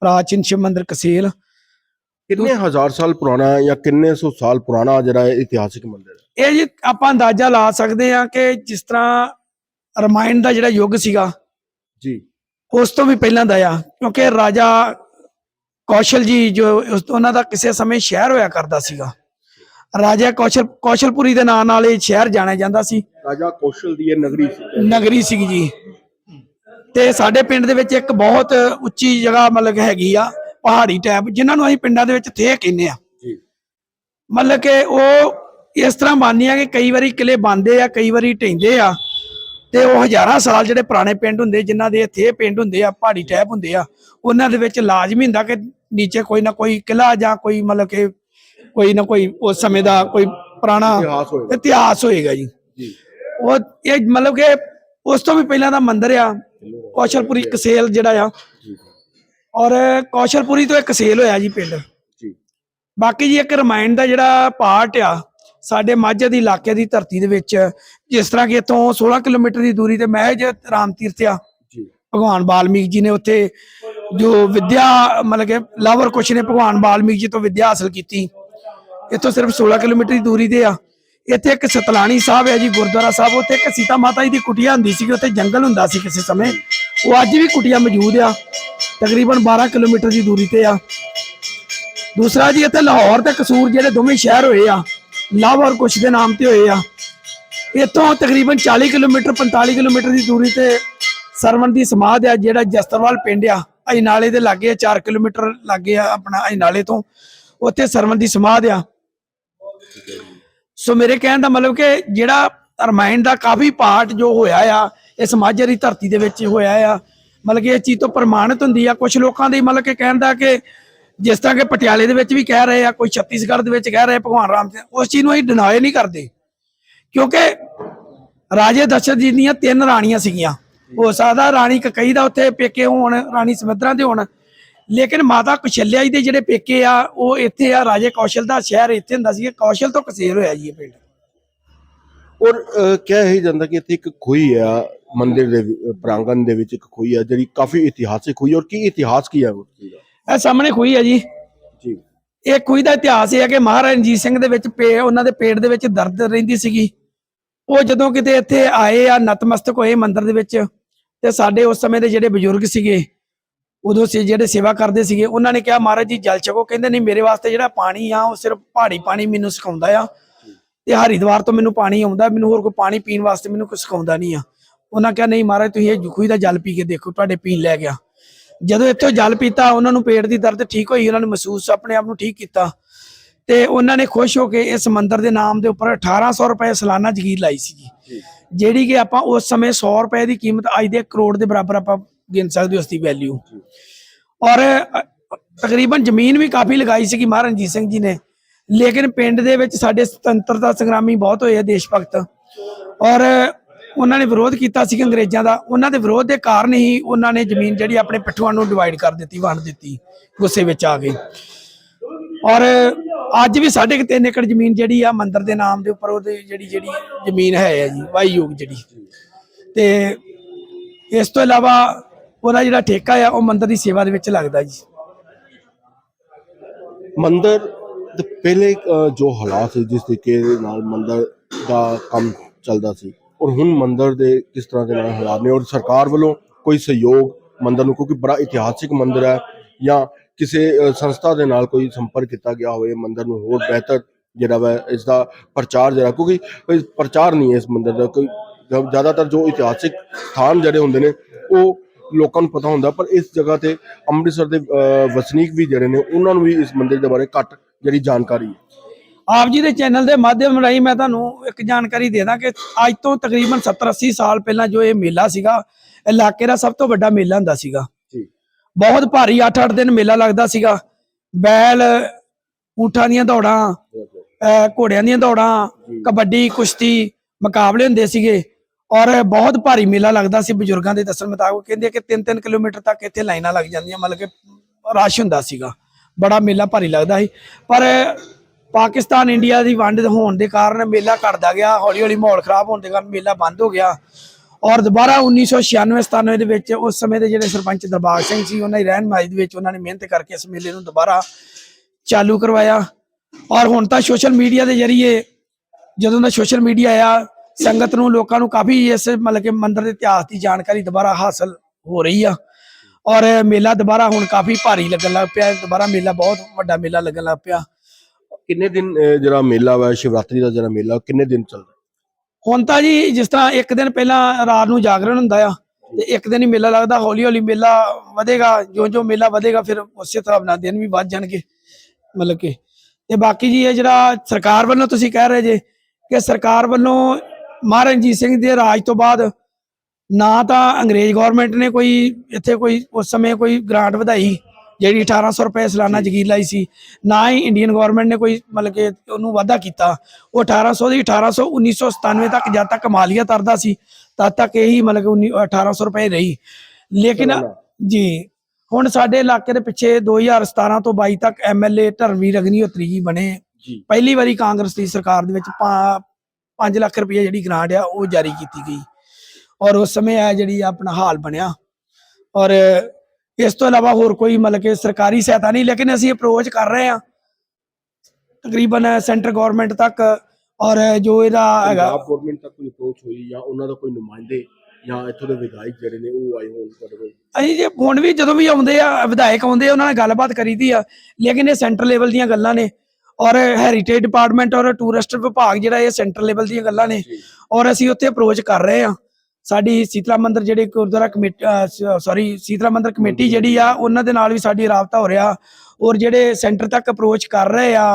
ਪ੍ਰਾਚੀਨ ਸ਼ਿਵ ਮੰਦਿਰ ਕਸੇਲ। ਕਿੰਨੇ ਹਜ਼ਾਰ ਸਾਲ ਪੁਰਾਣਾ ਹੈ ਜਾਂ ਕਿੰਨੇ ਸੌ ਸਾਲ ਪੁਰਾਣਾ ਜਿਹੜਾ ਇਹ ਇਤਿਹਾਸਿਕ ਮੰਦਿਰ ਹੈ? ਇਹ ਜੀ ਆਪਾਂ ਅੰਦਾਜ਼ਾ ਲਾ ਸਕਦੇ ਹਾਂ ਕਿ ਜਿਸ ਤਰ੍ਹਾਂ ਰਮਾਇਣ ਦਾ ਜਿਹੜਾ ਯੁੱਗ ਸੀਗਾ ਜੀ। ਉਸ ਤੋਂ ਵੀ ਪਹਿਲਾਂ ਦਾ ਆ ਕਿਉਂਕਿ ਰਾਜਾ ਕੌਸ਼ਲ ਜੀ ਜੋ ਉਸ ਉਹਨਾਂ ਦਾ ਕਿਸੇ ਸਮੇਂ ਸ਼ਹਿਰ ਹੋਇਆ ਕਰਦਾ ਸੀਗਾ। ਰਾਜਾ ਕੌਸ਼ਲ ਕੌਸ਼ਲਪੁਰੀ ਦੇ ਨਾਂ ਨਾਲ ਇਹ ਸ਼ਹਿਰ ਜਾਣਿਆ ਜਾਂਦਾ ਸੀ। ਰਾਜਾ ਕੌਸ਼ਲ ਦੀ ਇਹ ਨਗਰੀ ਸੀ। ਨਗਰੀ ਸੀਗੀ ਜੀ। ਤੇ ਸਾਡੇ ਪਿੰਡ ਦੇ ਵਿੱਚ ਇੱਕ ਬਹੁਤ ਉੱਚੀ ਜਗ੍ਹਾ ਮਤਲਬ ਹੈਗੀ ਆ ਪਹਾੜੀ ਟੈਪ ਜਿਨ੍ਹਾਂ ਨੂੰ ਅਸੀਂ ਪਿੰਡਾਂ ਦੇ ਵਿੱਚ ਥੇ ਕਹਿੰਦੇ ਆ। ਜੀ। ਮਤਲਬ ਕਿ ਉਹ ਇਸ ਤਰ੍ਹਾਂ ਮੰਨਦੇ ਆ ਕਿ ਕਈ ਵਾਰੀ ਕਿਲੇ ਬੰਦੇ ਆ ਕਈ ਵਾਰੀ ਢਹਿੰਦੇ ਆ। ਤੇ ਉਹ ਹਜ਼ਾਰਾਂ ਸਾਲ ਜਿਹੜੇ ਪੁਰਾਣੇ ਪਿੰਡ ਹੁੰਦੇ ਜਿਨ੍ਹਾਂ ਦੇ ਇੱਥੇ ਪਿੰਡ ਹੁੰਦੇ ਆ ਪਹਾੜੀ ਟੈਪ ਹੁੰਦੇ ਆ ਉਹਨਾਂ ਦੇ ਵਿੱਚ ਲਾਜ਼ਮੀ ਹੁੰਦਾ ਕਿ ਨੀਚੇ ਕੋਈ ਨਾ ਕੋਈ ਕਿਲਾ ਜਾਂ ਕੋਈ ਮਤਲਬ ਕਿ ਕੋਈ ਨਾ ਕੋਈ ਉਸ ਸਮੇਂ ਦਾ ਕੋਈ ਪੁਰਾਣਾ ਇਤਿਹਾਸ ਹੋਏਗਾ। ਇਤਿਹਾਸ ਹੋਏਗਾ ਜੀ। ਉਹ ਇਹ ਮਤਲਬ ਕਿ ਉਸ ਤੋਂ ਵੀ ਪਹਿਲਾਂ ਦਾ ਮੰਦਿਰ ਆ ਕੌਸ਼ਲਪੁਰੀ ਕਸੇਲ ਜਿਹੜਾ ਆ। ਔਰ ਕੌਸ਼ਲਪੁਰੀ ਤੋਂ ਇੱਕ ਕਸੇਲ ਹੋਇਆ ਜੀ ਪਿੰਡ। ਜੀ। ਬਾਕੀ ਜੀ ਇੱਕ ਰਮਾਇਣ ਦਾ ਜਿਹੜਾ ਪਾਰਟ ਆ ਸਾਡੇ ਮਾਝੇ ਦੀ ਇਲਾਕੇ ਦੀ ਧਰਤੀ ਦੇ ਵਿੱਚ ਜਿਸ ਤਰ੍ਹਾਂ ਕਿ ਇੱਥੋਂ 16 ਕਿਲੋਮੀਟਰ ਦੀ ਦੂਰੀ ਤੇ ਮਹਿਜ ਰਾਮ ਤੀਰਥ ਆ। ਜੀ। ਭਗਵਾਨ ਵਾਲਮੀਕ ਜੀ ਨੇ ਉੱਥੇ ਜੋ ਵਿਦਿਆ ਮਤਲਬ ਕਿ ਲਾਵਰ ਕੁਸ਼ ਨੇ ਭਗਵਾਨ ਵਾਲਮੀਕ ਜੀ ਤੋਂ ਵਿਦਿਆ ਹਾਸਲ ਕੀਤੀ। ਇੱਥੋਂ ਸਿਰਫ 16 ਕਿਲੋਮੀਟਰ ਦੀ ਦੂਰੀ ਤੇ ਆ। ਇੱਥੇ ਇੱਕ ਸਤਲਾਣੀ ਸਾਹਿਬ ਹੈ ਜੀ, ਗੁਰਦੁਆਰਾ ਸਾਹਿਬ। ਉੱਥੇ ਇੱਕ ਸੀਤਾ ਮਾਤਾ ਜੀ ਦੀ ਕੁਟੀਆ ਹੁੰਦੀ ਸੀ ਉੱਥੇ ਜੰਗਲ ਹੁੰਦਾ ਸੀ ਕਿਸੇ ਸਮੇਂ। ਉਹ ਅੱਜ ਵੀ ਕੁਟੀਆ ਮੌਜੂਦ ਆ। ਤਕਰੀਬਨ 12 ਕਿਲੋਮੀਟਰ ਦੀ ਦੂਰੀ ਤੇ ਆ। ਦੂਸਰਾ ਜੀ, ਇੱਥੇ ਲਾਹੌਰ ਤੇ ਕਸੂਰ ਜਿਹੜੇ ਦੋਵੇਂ ਸ਼ਹਿਰ ਹੋਏ ਆ ਲਾਹੌਰ ਔਰ ਕੁਸ਼ ਦੇ ਨਾਮ ਤੇ ਹੋਏ ਆ। ਇੱਥੋਂ ਤਕਰੀਬਨ 40 ਕਿਲੋਮੀਟਰ 45 ਕਿਲੋਮੀਟਰ ਦੀ ਦੂਰੀ ਤੇ ਸਰਵਣ ਦੀ ਸਮਾਧ ਆ, ਜਿਹੜਾ ਜਸਤਰਵਾਲ ਪਿੰਡ ਆ। ਅਜਨਾਲੇ ਦੇ ਲਾਗੇ ਆ 4 ਕਿਲੋਮੀਟਰ ਲਾਗੇ ਆ ਆਪਣਾ ਅਜਨਾਲੇ ਤੋਂ। ਉੱਥੇ ਸਰਵਣ ਦੀ ਸਮਾਧ ਆ। ਸੋ ਮੇਰੇ ਕਹਿਣ ਦਾ ਮਤਲਬ ਕਿ ਜਿਹੜਾ ਰਮਾਇਣ ਦਾ ਕਾਫੀ ਪਾਰਟ ਜੋ ਹੋਇਆ ਆ ਇਸ ਮਾਝੇ ਦੀ ਧਰਤੀ ਦੇ ਵਿੱਚ ਹੋਇਆ ਆ। ਮਤਲਬ ਕਿ ਇਹ ਚੀਜ਼ ਤੋਂ ਪ੍ਰਮਾਣਿਤ ਹੁੰਦੀ ਆ। ਕੁਝ ਲੋਕਾਂ ਦੇ ਮਤਲਬ ਕਿ ਕਹਿਣ ਦਾ ਕਿ ਜਿਸ ਤਰ੍ਹਾਂ ਕਿ ਪਟਿਆਲੇ ਦੇ ਵਿੱਚ ਵੀ ਕਹਿ ਰਹੇ ਆ, ਕੋਈ ਛੱਤੀਸਗੜ੍ਹ ਦੇ ਵਿੱਚ ਕਹਿ ਰਹੇ ਭਗਵਾਨ ਰਾਮ ਸਿੰਘ ਉਸ ਚੀਜ਼ ਨੂੰ ਅਸੀਂ ਡਿਨਾਏ ਨਹੀਂ ਕਰਦੇ। ਕਿਉਂਕਿ ਰਾਜੇ ਦਸ਼ਰਥ ਜੀ ਦੀਆਂ ਤਿੰਨ ਰਾਣੀਆਂ ਸੀਗੀਆਂ। ਹੋ ਸਕਦਾ ਰਾਣੀ ਕਕਈ ਦਾ ਉੱਥੇ ਪੇਕੇ ਹੋਣ, ਰਾਣੀ ਸਮਿਤਰਾ ਦੇ ਹੋਣ। ਲੇਕਿਨ ਮਾਤਾ ਕੁਸ਼ਲਿਆ ਜੀ ਦੇ ਜਿਹੜੇ ਪੇਕੇ ਆ ਉਹ ਇੱਥੇ ਆ ਰਾਜੇ ਕੌਸ਼ਲ ਦਾ ਸ਼ਹਿਰ ਇੱਥੇ ਹੁੰਦਾ ਸੀ ਕੌਸ਼ਲ ਤੋਂ ਕਸੇਰ ਹੋਇਆ ਜੀ ਇਹ ਪਿੰਡ। ਔਰ ਕਿਹਾ ਹੀ ਜਾਂਦਾ ਕਿ ਇੱਥੇ ਇੱਕ ਖੂਹੀ ਆ ਮੰਦਿਰ ਦੇ ਪ੍ਰਾਂਗਣ ਦੇ ਵਿੱਚ ਇੱਕ ਖੂਹੀ ਆ ਜਿਹੜੀ ਕਾਫੀ ਇਤਿਹਾਸਿਕ ਖੂਹੀ ਔਰ ਕੀ ਇਤਿਹਾਸ ਕੀ ਹੈ ਇਹ ਸਾਹਮਣੇ ਖੂਹੀ ਹੈ ਜੀ। ਜੀ। ਇਹ ਖੂਹੀ ਦਾ ਇਤਿਹਾਸ ਇਹ ਹੈ ਕਿ ਮਹਾਰਾਜਾ ਰਣਜੀਤ ਸਿੰਘ ਦੇ ਵਿੱਚ ਪੇ ਉਹਨਾਂ ਦੇ ਪੇਟ ਦੇ ਵਿੱਚ ਦਰਦ ਰਹਿੰਦੀ ਸੀਗੀ। ਉਹ ਜਦੋਂ ਕਿਤੇ ਇੱਥੇ ਆਏ ਆ ਨਤਮਸਤਕ ਹੋਏ ਮੰਦਿਰ ਦੇ ਵਿੱਚ ਤੇ ਸਾਡੇ ਉਸ ਸਮੇਂ ਦੇ ਜਿਹੜੇ ਬਜ਼ੁਰਗ ਸੀਗੇ ਉਦੋਂ ਸੀ ਜਿਹੜੇ ਸੇਵਾ ਕਰਦੇ ਸੀਗੇ ਉਹਨਾਂ ਨੇ ਕਿਹਾ ਮਹਾਰਾਜ ਜੀ ਜਲ ਛਕੋ। ਕਹਿੰਦੇ ਨਹੀਂ ਮੇਰੇ ਵਾਸਤੇ ਜਿਹੜਾ ਪਾਣੀ ਆ ਉਹ ਸਿਰਫ ਪਹਾੜੀ ਪਾਣੀ ਮੈਨੂੰ ਸਿਖਾਉਂਦਾ ਆ ਤੇ ਹਰਿਦੁਆਰ ਤੋਂ ਮੈਨੂੰ ਪਾਣੀ ਆਉਂਦਾ ਮੈਨੂੰ ਹੋਰ ਕੋਈ ਪਾਣੀ ਪੀਣ ਵਾਸਤੇ ਮੈਨੂੰ ਕੁਝ ਸਿਖਾਉਂਦਾ ਨਹੀਂ ਆ। ਉਹਨਾਂ ਕਿਹਾ ਨਹੀਂ ਮਹਾਰਾਜ ਤੁਸੀਂ ਇਹ ਖੂਹੀ ਦਾ ਜਲ ਪੀ ਕੇ ਦੇਖੋ ਤੁਹਾਡੇ ਪੀਣ ਲੈ ਗਿਆ। ਜਦੋਂ ਇੱਥੋਂ ਜਲ ਪੀਤਾ ਉਹਨਾਂ ਨੂੰ ਪੇਟ ਦੀ ਦਰਦ ਠੀਕ ਹੋਈ ਉਹਨਾਂ ਨੇ ਮਹਿਸੂਸ ਆਪਣੇ ਆਪ ਨੂੰ ਠੀਕ ਕੀਤਾ ਤੇ ਉਹਨਾਂ ਨੇ ਖੁਸ਼ ਹੋ ਕੇ ਇਸ ਮੰਦਿਰ ਦੇ ਨਾਮ ਦੇ ਉੱਪਰ 1800 ਰੁਪਏ ਸਾਲਾਨਾ ਜ਼ਗੀਰ ਲਾਈ ਸੀ ਜਿਹੜੀ ਕਿ ਆਪਾਂ ਉਸ ਸਮੇਂ 100 ਰੁਪਏ ਦੀ ਕੀਮਤ ਅੱਜ ਦੇ ਕਰੋੜ ਦੇ ਬਰਾਬਰ ਆਪਾਂ ਗਿਣ ਸਕਦੇ ਹੋ ਉਸ ਦੀ ਵੈਲਿਊ ਔਰ ਤਕਰੀਬਨ ਜ਼ਮੀਨ ਵੀ ਕਾਫੀ ਲਗਾਈ ਸੀਗੀ ਮਹਾਰਾਜਾ ਰਣਜੀਤ ਸਿੰਘ ਜੀ ਨੇ। ਲੇਕਿਨ ਪਿੰਡ ਦੇ ਵਿੱਚ ਸਾਡੇ ਸੁਤੰਤਰਤਾ ਸੰਗਰਾਮੀ ਬਹੁਤ ਹੋਏ ਆ ਦੇਸ਼ ਭਗਤ। ਔਰ, ਉਹਨਾਂ ਨੇ ਵਿਰੋਧ ਕੀਤਾ ਸੀ ਅੰਗਰੇਜ਼ਾਂ ਦਾ। ਉਹਨਾਂ ਦੇ ਵਿਰੋਧ ਦੇ ਕਾਰਨ ਹੀ ਉਹਨਾਂ ਨੇ ਜ਼ਮੀਨ ਜਿਹੜੀ ਆਪਣੇ ਪਿੱਠੂਆਂ ਨੂੰ ਡਿਵਾਈਡ ਕਰ ਦਿੱਤੀ, ਵੰਡ ਦਿੱਤੀ, ਗੁੱਸੇ ਵਿੱਚ ਆ ਗਏ। ਔਰ, ਅੱਜ ਵੀ ਸਾਢੇ ਕੁ ਤਿੰਨ ਏਕੜ ਜ਼ਮੀਨ ਜਿਹੜੀ ਆ ਮੰਦਿਰ ਦੇ ਨਾਮ ਦੇ ਉੱਪਰ ਉਹਦੀ ਜਿਹੜੀ ਜਿਹੜੀ ਜ਼ਮੀਨ ਹੈ ਜੀ ਵਾਈ ਵਾਹੀਯੋਗ ਜਿਹੜੀ। ਤੇ ਇਸ ਤੋਂ ਇਲਾਵਾ ਉਹਦਾ ਜਿਹੜਾ ਠੇਕਾ ਆ, ਉਹ ਮੰਦਿਰ ਦੀ ਸੇਵਾ ਦੇ ਵਿੱਚ ਲੱਗਦਾ ਜੀ। ਮੰਦਿਰ ਤੇ ਪਹਿਲੇ ਜੋ ਹਾਲਾਤ ਸੀ, ਜਿਸ ਤਰੀਕੇ ਦੇ ਨਾਲ ਮੰਦਰ ਦਾ ਕੰਮ ਚੱਲਦਾ ਸੀ, ਔਰ ਹੁਣ ਮੰਦਰ ਦੇ ਕਿਸ ਤਰ੍ਹਾਂ ਦੇ ਨਾਲ ਹਾਲਾਤ ਨੇ, ਔਰ ਸਰਕਾਰ ਵੱਲੋਂ ਕੋਈ ਸਹਿਯੋਗ ਮੰਦਰ ਨੂੰ, ਕਿਉਂਕਿ ਬੜਾ ਇਤਿਹਾਸਿਕ ਮੰਦਿਰ ਹੈ, ਜਾਂ ਕਿਸੇ ਸੰਸਥਾ ਦੇ ਨਾਲ ਕੋਈ ਸੰਪਰਕ ਕੀਤਾ ਗਿਆ ਹੋਵੇ, ਮੰਦਿਰ ਨੂੰ ਹੋਰ ਬਿਹਤਰ ਜਿਹੜਾ ਵਾ ਇਸ ਦਾ ਪ੍ਰਚਾਰ ਜਿਹੜਾ, ਕਿਉਂਕਿ ਪ੍ਰਚਾਰ ਨਹੀਂ ਹੈ ਇਸ ਮੰਦਿਰ ਦਾ, ਕੋਈ ਜ਼ਿਆਦਾਤਰ ਜੋ ਇਤਿਹਾਸਿਕ ਸਥਾਨ ਜਿਹੜੇ ਹੁੰਦੇ ਨੇ, ਉਹ ਲੋਕਾਂ ਨੂੰ ਪਤਾ ਹੁੰਦਾ ਪਰ ਇਸ ਜਗ੍ਹਾ ਤੇ ਅੰਮ੍ਰਿਤਸਰ ਦੇ ਵਸਨੀਕ ਵੀ ਜਿਹੜੇ ਨੇ ਉਹਨਾਂ ਨੂੰ ਵੀ ਇਸ ਮੰਦਿਰ ਦੇ ਬਾਰੇ ਘੱਟ ਜਿਹੜੀ ਜਾਣਕਾਰੀ ਹੈ। ਆਪ ਜੀ ਦੇ ਚੈਨਲ ਦੇ ਮਾਧਿਅਮ ਰਾਹੀਂ ਮੈਂ ਤੁਹਾਨੂੰ ਇੱਕ ਜਾਣਕਾਰੀ ਦੇ ਦਾਂ ਕਿ ਅੱਜ ਤੋਂ ਤਕਰੀਬਨ 70 80 ਸਾਲ ਪਹਿਲਾਂ ਜੋ ਇਹ ਮੇਲਾ ਸੀਗਾ ਇਲਾਕੇ ਦਾ ਸਭ ਤੋਂ ਵੱਡਾ ਮੇਲਾ ਹੁੰਦਾ ਸੀਗਾ। ਜੀ। ਬਹੁਤ ਭਾਰੀ 8-8 ਦਿਨ ਮੇਲਾ ਲੱਗਦਾ ਸੀਗਾ। ਬੈਲ ਊਠਾਂ ਦੀਆਂ ਦੌੜਾਂ ਘੋੜਿਆਂ ਦੀਆਂ ਦੌੜਾਂ ਕਬੱਡੀ ਕੁਸ਼ਤੀ ਮੁਕਾਬਲੇ ਹੁੰਦੇ ਸੀਗੇ। ਔਰ ਬਹੁਤ ਭਾਰੀ ਮੇਲਾ ਲੱਗਦਾ ਸੀ ਬਜ਼ੁਰਗਾਂ ਦੇ ਦੱਸਣ ਮੁਤਾਬਕ। ਕਹਿੰਦੇ ਕਿ 3-3 ਕਿਲੋਮੀਟਰ ਤੱਕ ਇੱਥੇ ਲਾਈਨਾਂ ਲੱਗ ਜਾਂਦੀਆਂ, ਮਤਲਬ ਕਿ ਰਸ਼ ਹੁੰਦਾ ਸੀਗਾ। ਬੜਾ ਮੇਲਾ ਭਾਰੀ ਲੱਗਦਾ ਸੀ। ਪਰ ਪਾਕਿਸਤਾਨ ਇੰਡੀਆ ਦੀ ਵੰਡ ਹੋਣ ਦੇ ਕਾਰਨ ਮੇਲਾ ਘਟਦਾ ਗਿਆ ਹੌਲੀ ਹੌਲੀ ਮਾਹੌਲ ਖਰਾਬ ਹੋਣ ਦੇ ਕਾਰਨ ਮੇਲਾ ਬੰਦ ਹੋ ਗਿਆ। ਔਰ ਦੁਬਾਰਾ 1996 97 ਦੇ ਵਿੱਚ ਉਸ ਸਮੇਂ ਦੇ ਜਿਹੜੇ ਸਰਪੰਚ ਦਰਬਾਰ ਸਿੰਘ ਸੀ, ਉਹਨਾਂ ਦੀ ਰਹਿਨਮਾਈ ਦੇ ਵਿੱਚ ਉਹਨਾਂ ਨੇ ਮਿਹਨਤ ਕਰਕੇ ਇਸ ਮੇਲੇ ਨੂੰ ਦੁਬਾਰਾ ਚਾਲੂ ਕਰਵਾਇਆ। ਔਰ ਹੁਣ ਤਾਂ ਸੋਸ਼ਲ ਮੀਡੀਆ ਦੇ ਜ਼ਰੀਏ ਜਦੋਂ ਦਾ ਸੋਸ਼ਲ ਮੀਡੀਆ ਆਇਆ ਸੰਗਤ ਨੂੰ ਲੋਕਾਂ ਨੂੰ ਕਾਫੀ ਇਸ ਮਤਲਬ ਕਿ ਮੰਦਿਰ ਦੇ ਇਤਿਹਾਸ ਦੀ ਜਾਣਕਾਰੀ ਦੁਬਾਰਾ ਹਾਸਲ ਹੋ ਰਹੀ ਆ। ਔਰ ਮੇਲਾ ਦੁਬਾਰਾ ਹੁਣ ਕਾਫੀ ਭਾਰੀ ਲੱਗਣ ਲੱਗ ਪਿਆ। ਦੁਬਾਰਾ ਮੇਲਾ ਬਹੁਤ ਵੱਡਾ ਮੇਲਾ ਲੱਗਣ ਲੱਗ ਪਿਆ। ਕਿੰਨੇ ਦਿਨ ਜਿਹੜਾ ਮੇਲਾ ਵਾ ਸ਼ਿਵਰਾਤਰੀ ਦਾ ਜਿਹੜਾ ਮੇਲਾ ਕਿੰਨੇ ਦਿਨ ਚੱਲਦਾ? ਹੁਣ ਤਾਂ ਜੀ ਜਿਸ ਤਰ੍ਹਾਂ ਇੱਕ ਦਿਨ ਪਹਿਲਾਂ ਰਾਤ ਨੂੰ ਜਾਗਰਣ ਹੁੰਦਾ ਆ ਤੇ ਇੱਕ ਦਿਨ ਹੀ ਮੇਲਾ ਲੱਗਦਾ। ਹੌਲੀ ਹੌਲੀ ਮੇਲਾ ਵਧੇਗਾ। ਜੋ ਜੋ ਮੇਲਾ ਵਧੇਗਾ ਫਿਰ ਉਸੇ ਹਿਸਾਬ ਨਾਲ ਦਿਨ ਵੀ ਵੱਧ ਜਾਣਗੇ ਮਤਲਬ ਕਿ। ਤੇ ਬਾਕੀ ਜੀ ਇਹ ਜਿਹੜਾ ਸਰਕਾਰ ਵੱਲੋਂ ਤੁਸੀਂ ਕਹਿ ਰਹੇ ਜੇ ਕਿ ਸਰਕਾਰ ਵੱਲੋਂ ਮਹਾਰਾਜਾ ਰਣਜੀਤ ਸਿੰਘ ਦੇ ਰਾਜ ਤੋਂ ਬਾਅਦ ਨਾ ਤਾਂ ਅੰਗਰੇਜ਼ ਗਵਰਨਮੈਂਟ ਨੇ ਕੋਈ ਇੱਥੇ ਕੋਈ ਉਸ ਸਮੇਂ ਕੋਈ ਗ੍ਰਾਂਟ ਵਧਾਈ ਜਿਹੜੀ 1800 ਰੁਪਏ ਸਾਲਾਨਾ ਜ਼ਗੀਰ ਲਾਈ ਸੀ ਨਾ ਹੀ ਇੰਡੀਅਨ ਗਵਰਨਮੈਂਟ ਨੇ ਕੋਈ ਮਤਲਬ ਕਿ ਉਹਨੂੰ ਵਾਧਾ ਕੀਤਾ। ਉਹ 1800 ਦੀ 1800 1997 ਤੱਕ ਜਦ ਤੱਕ ਮਾਲੀਆ ਤਰਦਾ ਸੀ ਤਦ ਤੱਕ ਇਹੀ ਮਤਲਬ ਕਿ 19 1800 ਰੁਪਏ ਰਹੀ। ਲੇਕਿਨ ਜੀ ਹੁਣ ਸਾਡੇ ਇਲਾਕੇ ਦੇ ਪਿੱਛੇ 2017 ਤੋਂ 22 ਤੱਕ ਐਮਐਲਏ ਧਰਮਵੀਰ ਅਗਨੀਹੋਤਰੀ ਜੀ ਬਣੇ। ਜੀ। ਪਹਿਲੀ ਵਾਰੀ ਕਾਂਗਰਸ ਦੀ ਸਰਕਾਰ ਦੇ ਵਿੱਚ 5 ਲੱਖ ਰੁਪਏ ਜਿਹੜੀ ਗ੍ਰਾਂਟ ਆ ਉਹ ਜਾਰੀ ਕੀਤੀ ਗਈ ਔਰ ਉਸ ਸਮੇਂ ਆ ਜਿਹੜੀ ਆਪਣਾ ਹਾਲ ਬਣਿਆ ਔਰ ਇਸ ਤੋਂ ਇਲਾਵਾ ਹੋਰ ਕੋਈ ਮਤਲਬ ਕਿ ਸਰਕਾਰੀ ਸਹਾਇਤਾ ਨਹੀਂ ਲੇਕਿਨ ਅਸੀਂ ਅਪਰੋਚ ਕਰ ਰਹੇ ਹਾਂ ਤਕਰੀਬਨ ਸੈਂਟਰ ਗਵਰਨਮੈਂਟ ਤੱਕ ਔਰ ਜੋ ਇਹਦਾ ਹੈਗਾ ਪੰਜਾਬ ਗਵਰਨਮੈਂਟ ਤੱਕ ਕੋਈ ਅਪਰੋਚ ਹੋਈ ਜਾਂ ਉਹਨਾਂ ਦਾ ਕੋਈ ਨੁਮਾਇੰਦੇ ਜਾਂ ਇੱਥੋਂ ਦੇ ਵਿਧਾਇਕ ਜਿਹੜੇ ਨੇ ਉਹ ਆਏ ਹੋਣ ਤੁਹਾਡੇ ਕੋਲ ਅਸੀਂ ਜੇ ਹੁਣ ਵੀ ਜਦੋਂ ਵੀ ਆਉਂਦੇ ਆ ਵਿਧਾਇਕ ਆਉਂਦੇ ਆ ਉਹਨਾਂ ਨਾਲ ਗੱਲਬਾਤ ਕਰੀਦੀ ਆ ਲੇਕਿਨ ਇਹ ਸੈਂਟਰ ਲੈਵਲ ਦੀਆਂ ਗੱਲਾਂ ਨੇ ਔਰ ਹੈਰੀਟੇਜ ਡਿਪਾਰਟਮੈਂਟ ਔਰ ਟੂਰਿਸਟ ਵਿਭਾਗ ਜਿਹੜਾ ਇਹ ਸੈਂਟਰ ਲੈਵਲ ਦੀਆਂ ਗੱਲਾਂ ਨੇ ਔਰ ਅਸੀਂ ਉੱਥੇ ਅਪਰੋਚ ਕਰ ਰਹੇ ਆ ਸਾਡੀ ਸੀਤਲਾ ਮੰਦਿਰ ਜਿਹੜੇ ਗੁਰਦੁਆਰਾ ਕਮੇਟੀ ਸੌਰੀ ਸੀਤਲਾ ਮੰਦਿਰ ਕਮੇਟੀ ਜਿਹੜੀ ਆ ਉਹਨਾਂ ਦੇ ਨਾਲ ਵੀ ਸਾਡੀ ਰਾਬਤਾ ਹੋ ਰਿਹਾ। ਔਰ ਜਿਹੜੇ ਸੈਂਟਰ ਤੱਕ ਅਪਰੋਚ ਕਰ ਰਹੇ ਆ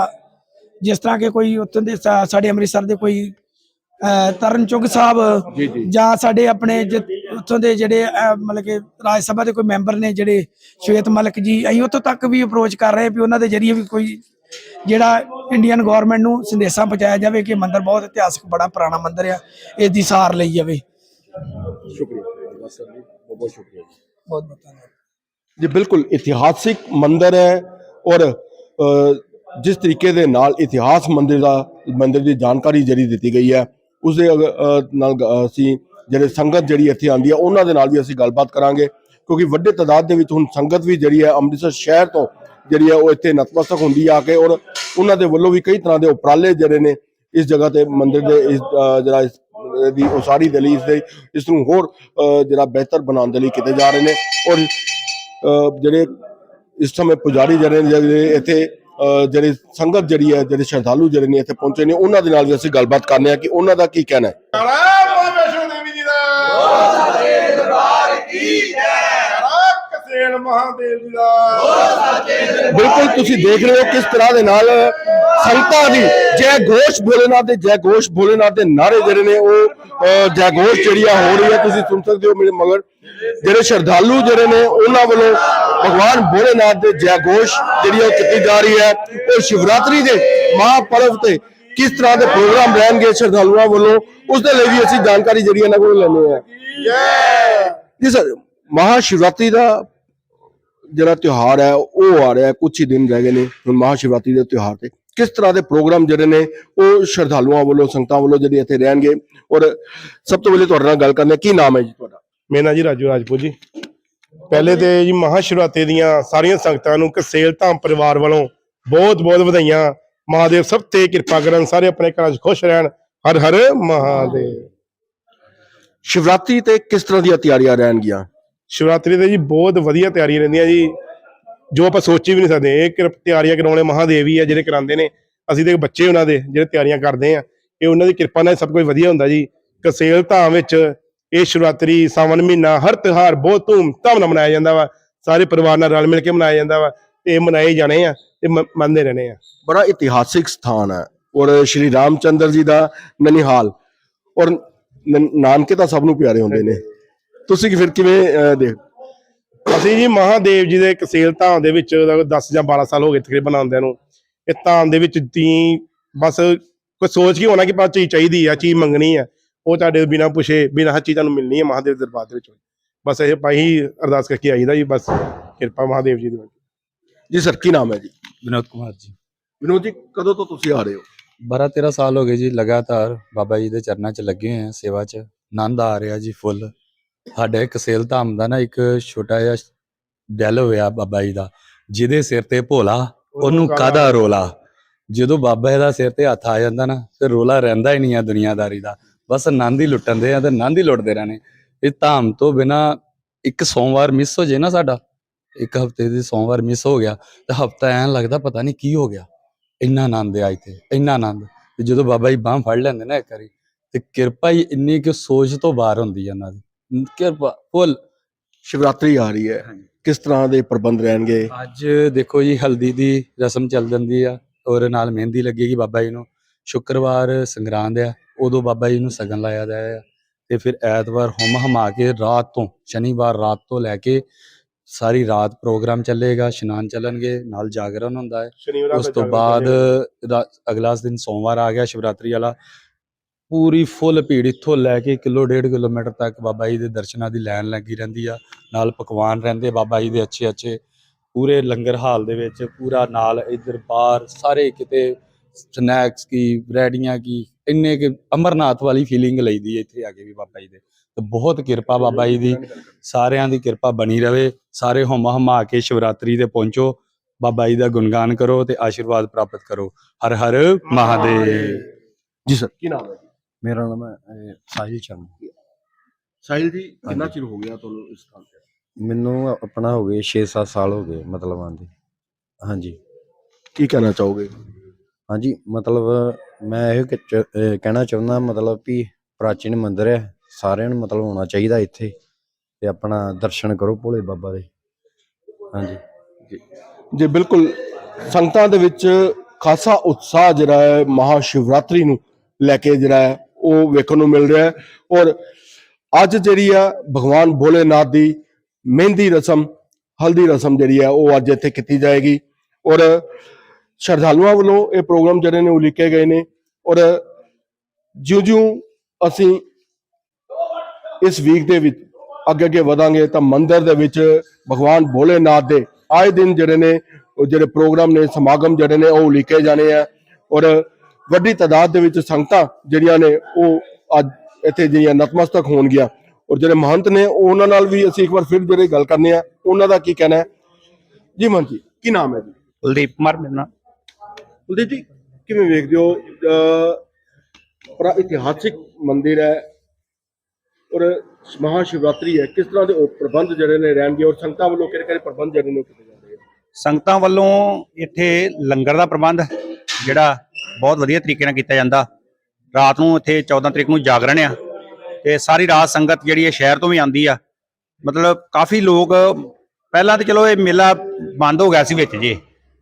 ਜਿਸ ਤਰ੍ਹਾਂ ਕਿ ਕੋਈ ਉੱਥੋਂ ਦੇ ਸਾਡੇ ਅੰਮ੍ਰਿਤਸਰ ਦੇ ਕੋਈ ਤਰਨ ਚੁੱਗ ਸਾਹਿਬ ਜੀ ਸਾਡੇ ਆਪਣੇ ਉੱਥੋਂ ਦੇ ਜਿਹੜੇ ਮਤਲਬ ਕਿ ਰਾਜ ਸਭਾ ਦੇ ਕੋਈ ਮੈਂਬਰ ਨੇ ਜਿਹੜੇ ਸ਼ਵੇਤ ਮਲਕ ਜੀ ਅਸੀਂ ਉੱਥੋਂ ਤੱਕ ਵੀ ਅਪਰੋਚ ਕਰ ਰਹੇ ਵੀ ਉਹਨਾਂ ਦੇ ਜਰੀਏ ਵੀ ਕੋਈ ਜਿਹੜਾ ਇੰਡੀਅਨ ਗਵਰਨਮੈਂਟ ਨੂੰ ਸੰਦੇਸ਼ਾ ਪਹੁੰਚਾਇਆ ਜਾਵੇ ਕਿ ਮੰਦਿਰ ਬਹੁਤ ਇਤਿਹਾਸਕ ਬੜਾ ਪੁਰਾਣਾ ਮੰਦਿਰ ਆ ਇਸ ਦੀ ਸਾਰ ਲਈ ਜਾਵੇ। ਸ਼ੁਕਰੀਆ। ਬਸ ਸਰ ਜੀ ਬਹੁਤ ਬਹੁਤ ਸ਼ੁਕਰੀਆ ਜੀ। ਬਹੁਤ ਬਹੁਤ ਧੰਨਵਾਦ। ਜੀ ਬਿਲਕੁਲ ਇਤਿਹਾਸਿਕ ਮੰਦਿਰ ਹੈ ਔਰ ਜਿਸ ਤਰੀਕੇ ਦੇ ਨਾਲ ਇਤਿਹਾਸ ਮੰਦਿਰ ਦਾ ਮੰਦਿਰ ਦੀ ਜਾਣਕਾਰੀ ਜਿਹੜੀ ਦਿੱਤੀ ਗਈ ਹੈ ਉਸ ਦੇ ਨਾਲ ਅਸੀਂ ਜਿਹੜੇ ਸੰਗਤ ਜਿਹੜੀ ਇੱਥੇ ਆਂਦੀ ਹੈ ਉਹਨਾਂ ਦੇ ਨਾਲ ਵੀ ਅਸੀਂ ਗੱਲਬਾਤ ਕਰਾਂਗੇ ਕਿਉਂਕਿ ਵੱਡੇ ਤਾਦਾਦ ਦੇ ਵਿੱਚ ਹੁਣ ਸੰਗਤ ਵੀ ਜਿਹੜੀ ਹੈ ਅੰਮ੍ਰਿਤਸਰ ਸ਼ਹਿਰ ਤੋਂ ਜਿਹੜੀ ਆ ਉਹ ਇੱਥੇ ਨਤਮਸਤਕ ਹੁੰਦੀ ਆ ਕੇ ਔਰ ਉਹਨਾਂ ਦੇ ਵੱਲੋਂ ਵੀ ਕਈ ਤਰ੍ਹਾਂ ਦੇ ਉਪਰਾਲੇ ਜਿਹੜੇ ਨੇ ਇਸ ਜਗ੍ਹਾ ਤੇ ਮੰਦਿਰ ਦੇ ਇਸ ਜਿਹੜਾ ਇਸ ਦੀ ਉਸਾਰੀ ਦੇ ਲਈ ਇਸ ਦੇ, ਇਸ ਨੂੰ ਹੋਰ ਜਿਹੜਾ ਬਿਹਤਰ ਬਣਾਉਣ ਦੇ ਲਈ ਕੀਤੇ ਜਾ ਰਹੇ ਨੇ ਔਰ ਜਿਹੜੇ ਇਸ ਸਮੇਂ ਪੁਜਾਰੀ ਜਿਹੜੇ ਨੇ ਇੱਥੇ ਜਿਹੜੇ ਸੰਗਤ ਜਿਹੜੀ ਹੈ, ਜਿਹੜੇ ਸ਼ਰਧਾਲੂ ਜਿਹੜੇ ਨੇ ਇੱਥੇ ਪਹੁੰਚੇ ਨੇ, ਉਹਨਾਂ ਦੇ ਨਾਲ ਵੀ ਅਸੀਂ ਗੱਲਬਾਤ ਕਰਨੇ ਆ ਕਿ ਉਹਨਾਂ ਦਾ ਕੀ ਕਹਿਣਾ ਹੈ ਕਾਲਾ ਮਾਂ ਵੈਸ਼ਨੋ ਦੇਵੀ ਜੀ ਦਾ ਕਸੇਲ ਮਹਾਦੇਵ ਜੀ ਦਾ। ਬਿਲਕੁਲ ਤੁਸੀਂ ਦੇਖ ਰਹੇ ਹੋ ਕਿਸ ਤਰ੍ਹਾਂ ਦੇ ਨਾਲ ਸੰਗਤਾਂ ਦੀ ਜੈ ਘੋਸ਼ ਭੋਲੇਨਾਥ ਦੇ ਜੈ ਘੋਸ਼ ਭੋਲੇਨਾਥ ਦੇ ਨਾਰੇ ਜਿਹੜੇ ਨੇ ਉਹ ਜੈ ਘੋਸ਼ ਜਿਹੜੀ ਆ ਹੋ ਰਹੀ ਹੈ ਤੁਸੀਂ ਸੁਣ ਸਕਦੇ ਹੋ ਮੇਰੇ ਮਗਰ। ਜਿਹੜੇ ਸ਼ਰਧਾਲੂ ਜਿਹੜੇ ਨੇ ਉਹਨਾਂ ਵੱਲੋਂ ਭਗਵਾਨ ਭੋਲੇਨਾਥ ਦੇ ਜੈ ਘੋਸ਼ ਜਿਹੜੀ ਉਹ ਕੀਤੀ ਜਾ ਰਹੀ ਹੈ। ਉਹ ਸ਼ਿਵਰਾਤਰੀ ਦੇ ਮਹਾਪਰਵ ਤੇ ਕਿਸ ਤਰ੍ਹਾਂ ਦੇ ਪ੍ਰੋਗਰਾਮ ਰਹਿਣਗੇ ਸ਼ਰਧਾਲੂਆਂ ਵੱਲੋਂ ਉਸ ਦੇ ਲਈ ਵੀ ਅਸੀਂ ਜਾਣਕਾਰੀ ਜਿਹੜੀ ਇਹਨਾਂ ਕੋਲ ਲੈਣੀ ਹੈ। ਜੈ। ਜੀ ਸਰ ਮਹਾ ਸ਼ਿਵਰਾਤਰੀ ਦਾ ਜਿਹੜਾ ਤਿਉਹਾਰ ਹੈ ਉਹ ਆ ਰਿਹਾ ਕੁਝ ਹੀ ਦਿਨ ਰਹਿ ਗਏ ਨੇ ਹੁਣ ਮਹਾ ਸ਼ਿਵਰਾਤਰੀ ਦੇ ਤਿਉਹਾਰ ਤੇ। ਕਿਸ ਤਰ੍ਹਾਂ ਦੇ ਪ੍ਰੋਗਰਾਮ ਜਿਹੜੇ ਨੇ ਉਹ ਸ਼ਰਧਾਲੂਆਂ ਵੱਲੋਂ ਸੰਗਤਾਂ ਵੱਲੋਂ ਜਿਹੜੇ ਇੱਥੇ ਰਹਿਣਗੇ? ਔਰ ਸਭ ਤੋਂ ਪਹਿਲੇ ਤੁਹਾਡੇ ਨਾਲ ਗੱਲ ਕਰਨੇ ਕੀ ਨਾਮ ਹੈ ਜੀ ਤੁਹਾਡਾ? ਮੇਰਾ ਜੀ ਰਾਜੂ ਰਾਜਪੂਤ ਜੀ। ਪਹਿਲੇ ਤੇ ਜੀ ਮਹਾ ਸ਼ਿਵਰਾਤਰੀ ਦੀਆਂ ਸਾਰੀਆਂ ਸੰਗਤਾਂ ਨੂੰ ਕਸੇਲ ਧਾਮ ਪਰਿਵਾਰ ਵੱਲੋਂ ਬਹੁਤ ਬਹੁਤ ਵਧਾਈਆਂ। ਮਹਾਦੇਵ ਸਭ ਤੇ ਕਿਰਪਾ ਕਰਨ ਸਾਰੇ ਆਪਣੇ ਘਰਾਂ 'ਚ ਖੁਸ਼ ਰਹਿਣ। ਹਰ ਹਰ ਮਹਾਦੇਵ। ਸ਼ਿਵਰਾਤਰੀ ਤੇ ਕਿਸ ਤਰ੍ਹਾਂ ਦੀਆਂ ਤਿਆਰੀਆਂ ਰਹਿਣਗੀਆਂ? ਸ਼ਿਵਰਾਤਰੀ ਦੇ ਜੀ ਬਹੁਤ ਵਧੀਆ ਤਿਆਰੀਆਂ ਰਹਿੰਦੀਆਂ ਜੀ। ਜੋ ਆਪਾਂ ਸੋਚੀ ਵੀ ਨਹੀਂ ਸਕਦੇ, ਇਹ ਤਿਆਰੀਆਂ ਕਰਾਉਣੇ ਮਹਾਦੇਵ ਹੀ ਆ ਜਿਹੜੇ ਕਰਾਉਂਦੇ ਨੇ। ਅਸੀਂ ਤੇ ਬੱਚੇ ਉਹਨਾਂ ਦੇ, ਜਿਹੜੇ ਤਿਆਰੀਆਂ ਕਰਦੇ ਆ। ਇਹ ਉਹਨਾਂ ਦੀ ਕਿਰਪਾ ਨਾਲ ਸਭ ਕੁਝ ਵਧੀਆ ਹੁੰਦਾ ਜੀ। ਕਸੇਲ ਧਾਮ ਵਿੱਚ ਇਹ ਸ਼ਿਵਰਾਤਰੀ ਸਾਵਣ ਮਹੀਨਾ ਹਰ ਤਿਉਹਾਰ ਬਹੁਤ ਧੂਮ ਧਾਮ ਨਾਲ ਮਨਾਇਆ ਜਾਂਦਾ ਵਾ। ਸਾਰੇ ਪਰਿਵਾਰ ਨਾਲ ਰਲ ਮਿਲ ਕੇ ਮਨਾਇਆ ਜਾਂਦਾ ਵਾ ਤੇ ਇਹ ਮਨਾਏ ਜਾਣੇ ਆ ਤੇ ਮ- ਮੰਨਦੇ ਰਹਿਣੇ ਆ। ਬੜਾ ਇਤਿਹਾਸਿਕ ਸਥਾਨ ਹੈ ਔਰ ਸ਼੍ਰੀ ਰਾਮਚੰਦਰ ਜੀ ਦਾ ਨਨਿਹਾਲ ਔਰ ਨਾਨਕੇ ਤਾਂ ਸਭ ਨੂੰ ਪਿਆਰੇ ਹੁੰਦੇ ਨੇ। ਤੁਸੀਂ ਕਿ ਫਿਰ ਕਿਵੇਂ ਦੇਖ? ਅਸੀਂ ਜੀ ਮਹਾਦੇਵ ਜੀ ਦੇ ਕਸੇਲ ਧਾਮ ਦੇ ਵਿੱਚ 10 ਜਾਂ 12 ਸਾਲ ਹੋ ਗਏ ਤਕਰੀਬਨ ਆਉਂਦਿਆਂ ਨੂੰ ਇਹ ਧਾਮ ਦੇ ਵਿੱਚ ਤੀ ਬਸ ਕੋਈ ਸੋਚ ਕੇ ਹੋਣਾ ਕਿ ਪਾ ਚੀਜ਼ ਚਾਹੀਦੀ ਆ ਚੀਜ਼ ਮੰਗਣੀ ਆ ਉਹ ਤੁਹਾਡੇ ਬਿਨਾ ਪੁੱਛੇ ਬਿਨਾ ਚੀਜ਼ ਤੁਹਾਨੂੰ ਮਿਲਣੀ ਹੈ ਮਹਾਦੇਵ ਦੇ ਦਰਬਾਰ ਦੇ ਵਿੱਚ। ਬਸ ਇਹ ਪਾਈ ਅਰਦਾਸ ਕਰਕੇ ਆਈਦਾ ਜੀ ਬਸ ਕਿਰਪਾ ਮਹਾਦੇਵ ਜੀ ਦੀ ਜੀ ਸਰ ਕੀ ਨਾਮ ਹੈ ਜੀ? ਵਿਨੋਦ ਕੁਮਾਰ ਜੀ। ਵਿਨੋਦ ਜੀ ਕਦੋਂ ਤੋਂ ਤੁਸੀਂ ਆ ਰਹੇ ਹੋ? 12 13 ਸਾਲ ਹੋ ਗਏ ਜੀ ਲਗਾਤਾਰ ਬਾਬਾ ਜੀ ਦੇ ਚਰਨਾਂ 'ਚ ਲੱਗੇ ਹੋਏ ਆ ਸੇਵਾ 'ਚ ਆਨੰਦ ਆ ਰਿਹਾ ਜੀ ਫੁੱਲ। ਸਾਡੇ ਕਸੇਲ ਧਾਮ ਦਾ ਨਾ ਇੱਕ ਛੋਟਾ ਜਿਹਾ ਦਿਲ ਹੋਇਆ ਬਾਬਾ ਜੀ ਦਾ ਜਿਹਦੇ ਸਿਰ ਤੇ ਭੋਲਾ ਉਹਨੂੰ ਕਾਦਾ ਰੋਲਾ? ਜਦੋਂ ਬਾਬਾ ਜੀ ਦਾ ਸਿਰ ਤੇ ਹੱਥ ਆ ਜਾਂਦਾ ਨਾ ਫਿਰ ਰੋਲਾ ਰਹਿੰਦਾ ਹੀ ਨਹੀਂ ਆ ਦੁਨੀਆਦਾਰੀ ਦਾ। ਬਸ ਆਨੰਦ ਹੀ ਲੁੱਟਣ ਦੇ ਆ ਤੇ ਆਨੰਦ ਹੀ ਲੁੱਟਦੇ ਰਹਿਣੇ। ਇਹ ਧਾਮ ਤੋਂ ਬਿਨਾ ਇੱਕ ਸੋਮਵਾਰ ਮਿਸ ਹੋ ਜੇ ਨਾ ਸਾਡਾ। ਇੱਕ ਹਫ਼ਤੇ ਦੀ ਸੋਮਵਾਰ ਮਿਸ ਹੋ ਗਿਆ ਤੇ ਹਫਤਾ ਐਂ ਲੱਗਦਾ ਪਤਾ ਨਹੀਂ ਕੀ ਹੋ ਗਿਆ। ਇੰਨਾ ਆਨੰਦ ਆ ਇੱਥੇ ਇੰਨਾ ਆਨੰਦ ਤੇ ਜਦੋਂ ਬਾਬਾ ਜੀ ਬਾਹ ਫੜ ਲੈਂਦੇ ਨਾ ਇੱਕ ਵਾਰੀ ਤੇ ਕਿਰਪਾ ਹੀ ਇੰਨੀ ਕਿ ਸੋਚ ਤੋਂ ਬਾਹਰ ਹੁੰਦੀ ਹੈ ਇਹਨਾਂ ਦੀ। ਕਿਰਪਾ ਫੁੱਲ। ਸ਼ਿਵਰਾਤਰੀ ਆ ਰਹੀ ਹੈ। ਕਿਸ ਤਰ੍ਹਾਂ ਦੇ ਪ੍ਰਬੰਧ ਰਹਿਣਗੇ? ਅੱਜ ਦੇਖੋ ਜੀ ਹਲਦੀ ਦੀ ਰਸਮ ਚੱਲ ਜਾਂਦੀ ਆ ਔਰ ਨਾਲ ਮਹਿੰਦੀ ਲੱਗੇਗੀ ਬਾਬਾ ਜੀ ਨੂੰ। ਸ਼ੁੱਕਰਵਾਰ ਸੰਗਰਾਂਦ ਆ ਉਦੋਂ ਬਾਬਾ ਜੀ ਨੂੰ ਸਗਨ ਲਾਇਆ ਜਾਏਗਾ ਤੇ ਫਿਰ ਐਤਵਾਰ ਹੁਮ ਹਮਾ ਕੇ ਰਾਤ ਤੋਂ ਸ਼ਨੀਵਾਰ ਰਾਤ ਤੋਂ ਲੈ ਕੇ ਸਾਰੀ ਰਾਤ ਪ੍ਰੋਗਰਾਮ ਚੱਲੇਗਾ ਇਸ਼ਨਾਨ ਚੱਲਣਗੇ ਨਾਲ ਜਾਗਰਣ ਹੁੰਦਾ ਹੈ। ਉਸ ਤੋਂ ਬਾਅਦ ਅਗਲਾ ਦਿਨ ਸੋਮਵਾਰ ਆ ਗਿਆ ਸ਼ਿਵਰਾਤਰੀ ਵਾਲਾ। ਪੂਰੀ ਫੁੱਲ ਭੀੜ ਇੱਥੋਂ ਲੈ ਕੇ ਕਿਲੋ ਡੇਢ ਕਿਲੋਮੀਟਰ ਤੱਕ ਬਾਬਾ ਜੀ ਦੇ ਦਰਸ਼ਨਾਂ ਦੀ ਲਾਈਨ ਲੱਗੀ ਰਹਿੰਦੀ ਆ। ਨਾਲ ਪਕਵਾਨ ਰਹਿੰਦੇ ਬਾਬਾ ਜੀ ਦੇ ਅੱਛੇ ਅੱਛੇ। ਪੂਰੇ ਲੰਗਰ ਹਾਲ ਦੇ ਵਿੱਚ ਪੂਰਾ ਨਾਲ ਇੱਧਰ ਬਾਹਰ ਸਾਰੇ ਕਿਤੇ ਸਨੈਕਸ ਕੀ ਵੈਰਾਈਟੀਆਂ ਕੀ ਇੰਨੇ ਕਿ ਅਮਰਨਾਥ ਵਾਲੀ ਫੀਲਿੰਗ ਲਈਦੀ ਹੈ ਇੱਥੇ ਆ ਕੇ ਵੀ ਬਾਬਾ ਜੀ ਦੇ। ਤੇ ਬਹੁਤ ਕਿਰਪਾ ਬਾਬਾ ਜੀ ਦੀ। ਸਾਰਿਆਂ ਦੀ ਕਿਰਪਾ ਬਣੀ ਰਵੇ। ਸਾਰੇ ਹੁਮ ਹਮਾ ਕੇ ਸ਼ਿਵਰਾਤਰੀ ਤੇ ਪਹੁੰਚੋ। ਬਾਬਾ ਜੀ ਦਾ ਗੁਣਗਾਨ ਕਰੋ ਤੇ ਆਸ਼ੀਰਵਾਦ ਪ੍ਰਾਪਤ ਕਰੋ। ਹਰ ਹਰ ਮਹਾਦੇਵ। ਜੀ ਸਰ। ਕੀ ਨਾਮ ਹੈ ਮੇਰਾ ਨਾਮ ਹੈ ਸਾਹਿਲ ਚੰਦ ਸਾਹਿਲ ਜੀ ਕਿੰਨਾ ਚਿਰ ਹੋ ਗਿਆ ਤੁਹਾਨੂੰ ਇਸ ਥਾਂ ਤੇ? ਮੈਨੂੰ ਆਪਣਾ ਹੋ ਗਏ 6-7 ਸਾਲ ਹੋ ਗਏ ਮਤਲਬ ਆਂਦੇ ਹਾਂਜੀ। ਕੀ ਕਹਿਣਾ ਚਾਹੋਗੇ? ਹਾਂਜੀ ਮਤਲਬ ਮੈਂ ਇਹ ਕਹਿਣਾ ਚਾਹੁੰਦਾ ਮਤਲਬ ਵੀ ਪ੍ਰਾਚੀਨ ਮੰਦਿਰ ਹੈ ਸਾਰਿਆਂ ਨੂੰ ਮਤਲਬ ਹੋਣਾ ਚਾਹੀਦਾ ਇੱਥੇ ਤੇ ਆਪਣਾ ਦਰਸ਼ਨ ਕਰੋ ਭੋਲੇ ਬਾਬਾ ਦੇ। ਹਾਂਜੀ। ਜੀ। ਬਿਲਕੁਲ। ਸੰਗਤਾਂ ਦੇ ਵਿੱਚ ਖਾਸਾ ਉਤਸ਼ਾਹ ਜਿਹੜਾ ਹੈ ਮਹਾ ਸ਼ਿਵਰਾਤਰੀ ਨੂੰ ਲੈ ਕੇ ਜਿਹੜਾ ਹੈ ਉਹ ਵੇਖਣ ਨੂੰ ਮਿਲ ਰਿਹਾ ਹੈ। ਔਰ ਅੱਜ ਜਿਹੜੀ ਆ ਭਗਵਾਨ ਭੋਲੇਨਾਥ ਦੀ ਮਹਿੰਦੀ ਰਸਮ, ਹਲਦੀ ਰਸਮ ਜਿਹੜੀ ਹੈ ਉਹ ਅੱਜ ਇੱਥੇ ਕੀਤੀ ਜਾਏਗੀ। ਔਰ ਸ਼ਰਧਾਲੂਆਂ ਵੱਲੋਂ ਇਹ ਪ੍ਰੋਗਰਾਮ ਜਿਹੜੇ ਨੇ ਉਲੀਕੇ ਗਏ ਨੇ। ਔਰ ਜਿਉਂ-ਜਿਉਂ ਅਸੀਂ ਇਸ ਵੀਕ ਦੇ ਵਿੱਚ ਅੱਗੇ ਅੱਗੇ ਵਧਾਂਗੇ, ਤਾਂ ਮੰਦਿਰ ਦੇ ਵਿੱਚ ਭਗਵਾਨ ਭੋਲੇਨਾਥ ਦੇ ਆਏ ਦਿਨ ਜਿਹੜੇ ਨੇ, ਉਹ ਜਿਹੜੇ ਪ੍ਰੋਗਰਾਮ ਨੇ, ਸਮਾਗਮ ਜਿਹੜੇ ਨੇ, ਉਹ ਉਲੀਕੇ ਜਾਣੇ ਆ। ਔਰ ਵੱਡੀ ਤਾਦਾਦ ਦੇ ਵਿੱਚ ਸੰਗਤਾਂ ਜਿਹੜੀਆਂ ਨੇ ਉਹ ਅੱਜ ਇੱਥੇ ਜਿਹੜੀਆਂ ਨਤਮਸਤਕ ਹੋਣਗੀਆਂ। ਔਰ ਜਿਹੜੇ ਮਹੰਤ ਨੇ ਉਹ ਉਹਨਾਂ ਨਾਲ ਵੀ ਅਸੀਂ ਇੱਕ ਵਾਰ ਫਿਰ ਜਿਹੜੇ ਗੱਲ ਕਰਨੇ ਆ। ਉਹਨਾਂ ਦਾ ਕੀ ਕਹਿਣਾ ਹੈ? ਜੀ ਮਨ ਜੀ ਕੀ ਨਾਮ ਹੈ ਜੀ? ਕੁਲਦੀਪ ਕੁਮਾਰ ਮੇਰਾ ਨਾਮ। ਕੁਲਦੀਪ ਜੀ ਕਿਵੇਂ ਵੇਖਦੇ ਹੋ? ਬੜਾ ਇਤਿਹਾਸਿਕ ਮੰਦਿਰ ਹੈ ਔਰ ਮਹਾ ਸ਼ਿਵਰਾਤਰੀ ਹੈ। ਕਿਸ ਤਰ੍ਹਾਂ ਦੇ ਉਹ ਪ੍ਰਬੰਧ ਜਿਹੜੇ ਨੇ ਰਹਿਣਗੇ ਔਰ ਸੰਗਤਾਂ ਵੱਲੋਂ ਕਿਹੜੇ ਕਿਹੜੇ ਪ੍ਰਬੰਧ ਜਿਹੜੇ ਨੇ ਕੀਤੇ ਜਾਂਦੇ ਆ? ਸੰਗਤਾਂ ਵੱਲੋਂ ਇੱਥੇ ਲੰਗਰ ਦਾ ਪ੍ਰਬੰਧ ਜਿਹੜਾ ਬਹੁਤ ਵਧੀਆ ਤਰੀਕੇ ਨਾਲ ਕੀਤਾ ਜਾਂਦਾ। ਰਾਤ ਨੂੰ ਇੱਥੇ 14 ਤਰੀਕ ਨੂੰ ਜਾਗਰਣ ਆ ਤੇ ਸਾਰੀ ਰਾਤ ਸੰਗਤ ਜਿਹੜੀ ਹੈ ਸ਼ਹਿਰ ਤੋਂ ਵੀ ਆਂਦੀ ਆ। ਮਤਲਬ ਕਾਫੀ ਲੋਕ ਪਹਿਲਾਂ ਤੇ ਚਲੋ ਇਹ ਮੇਲਾ ਬੰਦ ਹੋ ਗਿਆ ਸੀ ਵਿੱਚ ਜੇ।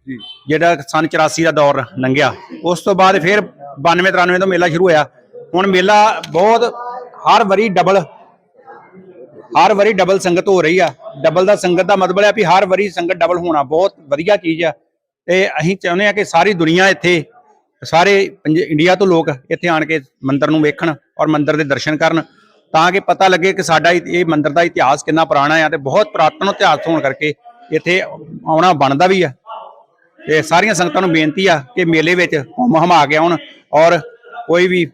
ਜੀ। ਜਿਹੜਾ ਸਨ 84 ਦਾ ਦੌਰ ਲੰਘਿਆ। ਉਸ ਤੋਂ ਬਾਅਦ ਫਿਰ 92 93 ਤੋਂ ਮੇਲਾ ਸ਼ੁਰੂ ਹੋਇਆ। ਹੁਣ ਮੇਲਾ ਬਹੁਤ ਹਰ ਵਾਰੀ ਡਬਲ ਹਰ ਵਾਰੀ ਡਬਲ ਸੰਗਤ ਹੋ ਰਹੀ ਆ। ਡਬਲ ਦਾ ਸੰਗਤ ਦਾ ਮਤਲਬ ਹੈ ਵੀ ਹਰ ਵਾਰੀ ਸੰਗਤ ਡਬਲ ਹੋਣਾ ਬਹੁਤ ਵਧੀਆ ਚੀਜ਼ ਆ। ਤੇ ਅਸੀਂ ਚਾਹੁੰਦੇ ਆ ਕਿ ਸਾਰੀ ਦੁਨੀਆ ਇੱਥੇ ਸਾਰੇ ਪੰਜ- ਇੰਡੀਆ ਤੋਂ ਲੋਕ ਇੱਥੇ ਆਣ ਕੇ ਮੰਦਿਰ ਨੂੰ ਵੇਖਣ ਔਰ ਮੰਦਿਰ ਦੇ ਦਰਸ਼ਨ ਕਰਨ ਤਾਂ ਕਿ ਪਤਾ ਲੱਗੇ ਕਿ ਸਾਡਾ ਇਹ ਇਹ ਮੰਦਿਰ ਦਾ ਇਤਿਹਾਸ ਕਿੰਨਾ ਪੁਰਾਣਾ ਆ ਤੇ ਬਹੁਤ ਪੁਰਾਤਨ ਇਤਿਹਾਸ ਹੋਣ ਕਰਕੇ ਇੱਥੇ ਆਉਣਾ ਬਣਦਾ ਵੀ ਆ। ਤੇ ਸਾਰੀਆਂ ਸੰਗਤਾਂ ਨੂੰ ਬੇਨਤੀ ਆ ਕਿ ਮੇਲੇ ਵਿੱਚ ਹੁਮ ਆ ਕੇ ਆਉਣ ਔਰ ਕੋਈ ਵੀ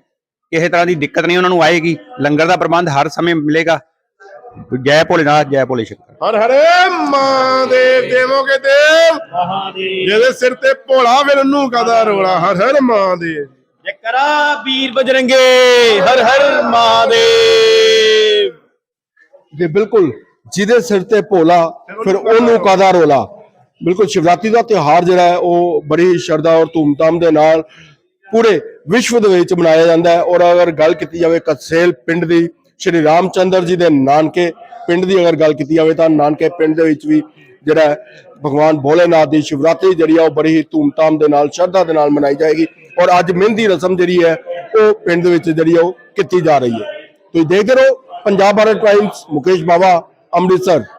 ਕਿਸੇ ਤਰ੍ਹਾਂ ਦੀ ਦਿੱਕਤ ਨਹੀਂ ਉਹਨਾਂ ਨੂੰ ਆਏਗੀ। ਲੰਗਰ ਦਾ ਪ੍ਰਬੰਧ ਹਰ ਸਮੇਂ ਮਿਲੇਗਾ। ਜੈ ਭੋਲੇਨਾਥ ਜੈ ਭੋਲੇ ਸ਼ੰਕਰ। ਹਰ ਹਰ ਮਹਾਦੇਵ ਦੇਵੋਗੇ ਦੇਵ। ਮਹਾਦੇਵ ਜਿਹਦੇ ਸਿਰ ਤੇ ਭੋਲਾ ਫਿਰ ਉਹਨੂੰ ਕਦਾ ਰੋਲਾ? ਹਰ ਹਰ ਮਹਾਦੇਵ ਜਕਰਾ ਵੀਰ ਬਜਰੰਗੇ ਹਰ ਹਰ ਮਹਾਦੇਵ ਜੀ ਬਿਲਕੁਲ। ਜਿਹਦੇ ਸਿਰ ਤੇ ਭੋਲਾ ਫਿਰ ਉਹਨੂੰ ਕਾਦਾ ਰੋਲਾ? ਬਿਲਕੁਲ ਸ਼ਿਵਰਾਤਰੀ ਦਾ ਤਿਉਹਾਰ ਜਿਹੜਾ ਹੈ ਉਹ ਬੜੀ ਸ਼ਰਧਾ ਔਰ ਧੂਮਧਾਮ ਦੇ ਨਾਲ ਪੂਰੇ ਵਿਸ਼ਵ ਦੇ ਵਿੱਚ ਮਨਾਇਆ ਜਾਂਦਾ ਹੈ। ਔਰ ਅਗਰ ਗੱਲ ਕੀਤੀ ਜਾਵੇ ਕਸੇਲ ਪਿੰਡ ਦੀ ਸ਼੍ਰੀ ਰਾਮਚੰਦਰ ਜੀ ਦੇ ਨਾਨਕੇ ਪਿੰਡ ਦੀ ਅਗਰ ਗੱਲ ਕੀਤੀ ਜਾਵੇ ਤਾਂ ਨਾਨਕੇ ਪਿੰਡ ਦੇ ਵਿੱਚ ਵੀ ਜਿਹੜਾ ਭਗਵਾਨ ਭੋਲੇਨਾਥ ਦੀ ਸ਼ਿਵਰਾਤਰੀ ਜਿਹੜੀ ਆ, ਉਹ ਬੜੀ ਹੀ ਧੂਮਧਾਮ ਦੇ ਨਾਲ, ਸ਼ਰਧਾ ਦੇ ਨਾਲ ਮਨਾਈ ਜਾਏਗੀ ਔਰ ਅੱਜ ਮਹਿੰਦੀ ਰਸਮ ਜਿਹੜੀ ਹੈ, ਉਹ ਪਿੰਡ ਦੇ ਵਿੱਚ ਜਿਹੜੀ ਆ, ਉਹ ਕੀਤੀ ਜਾ ਰਹੀ ਹੈ। ਤੁਸੀਂ ਦੇਖਦੇ ਰਹੋ, ਪੰਜਾਬ ਭਾਰਤ ਟਾਈਮਸ ਮੁਕੇਸ਼ ਬਾਵਾ, ਅੰਮ੍ਰਿਤਸਰ।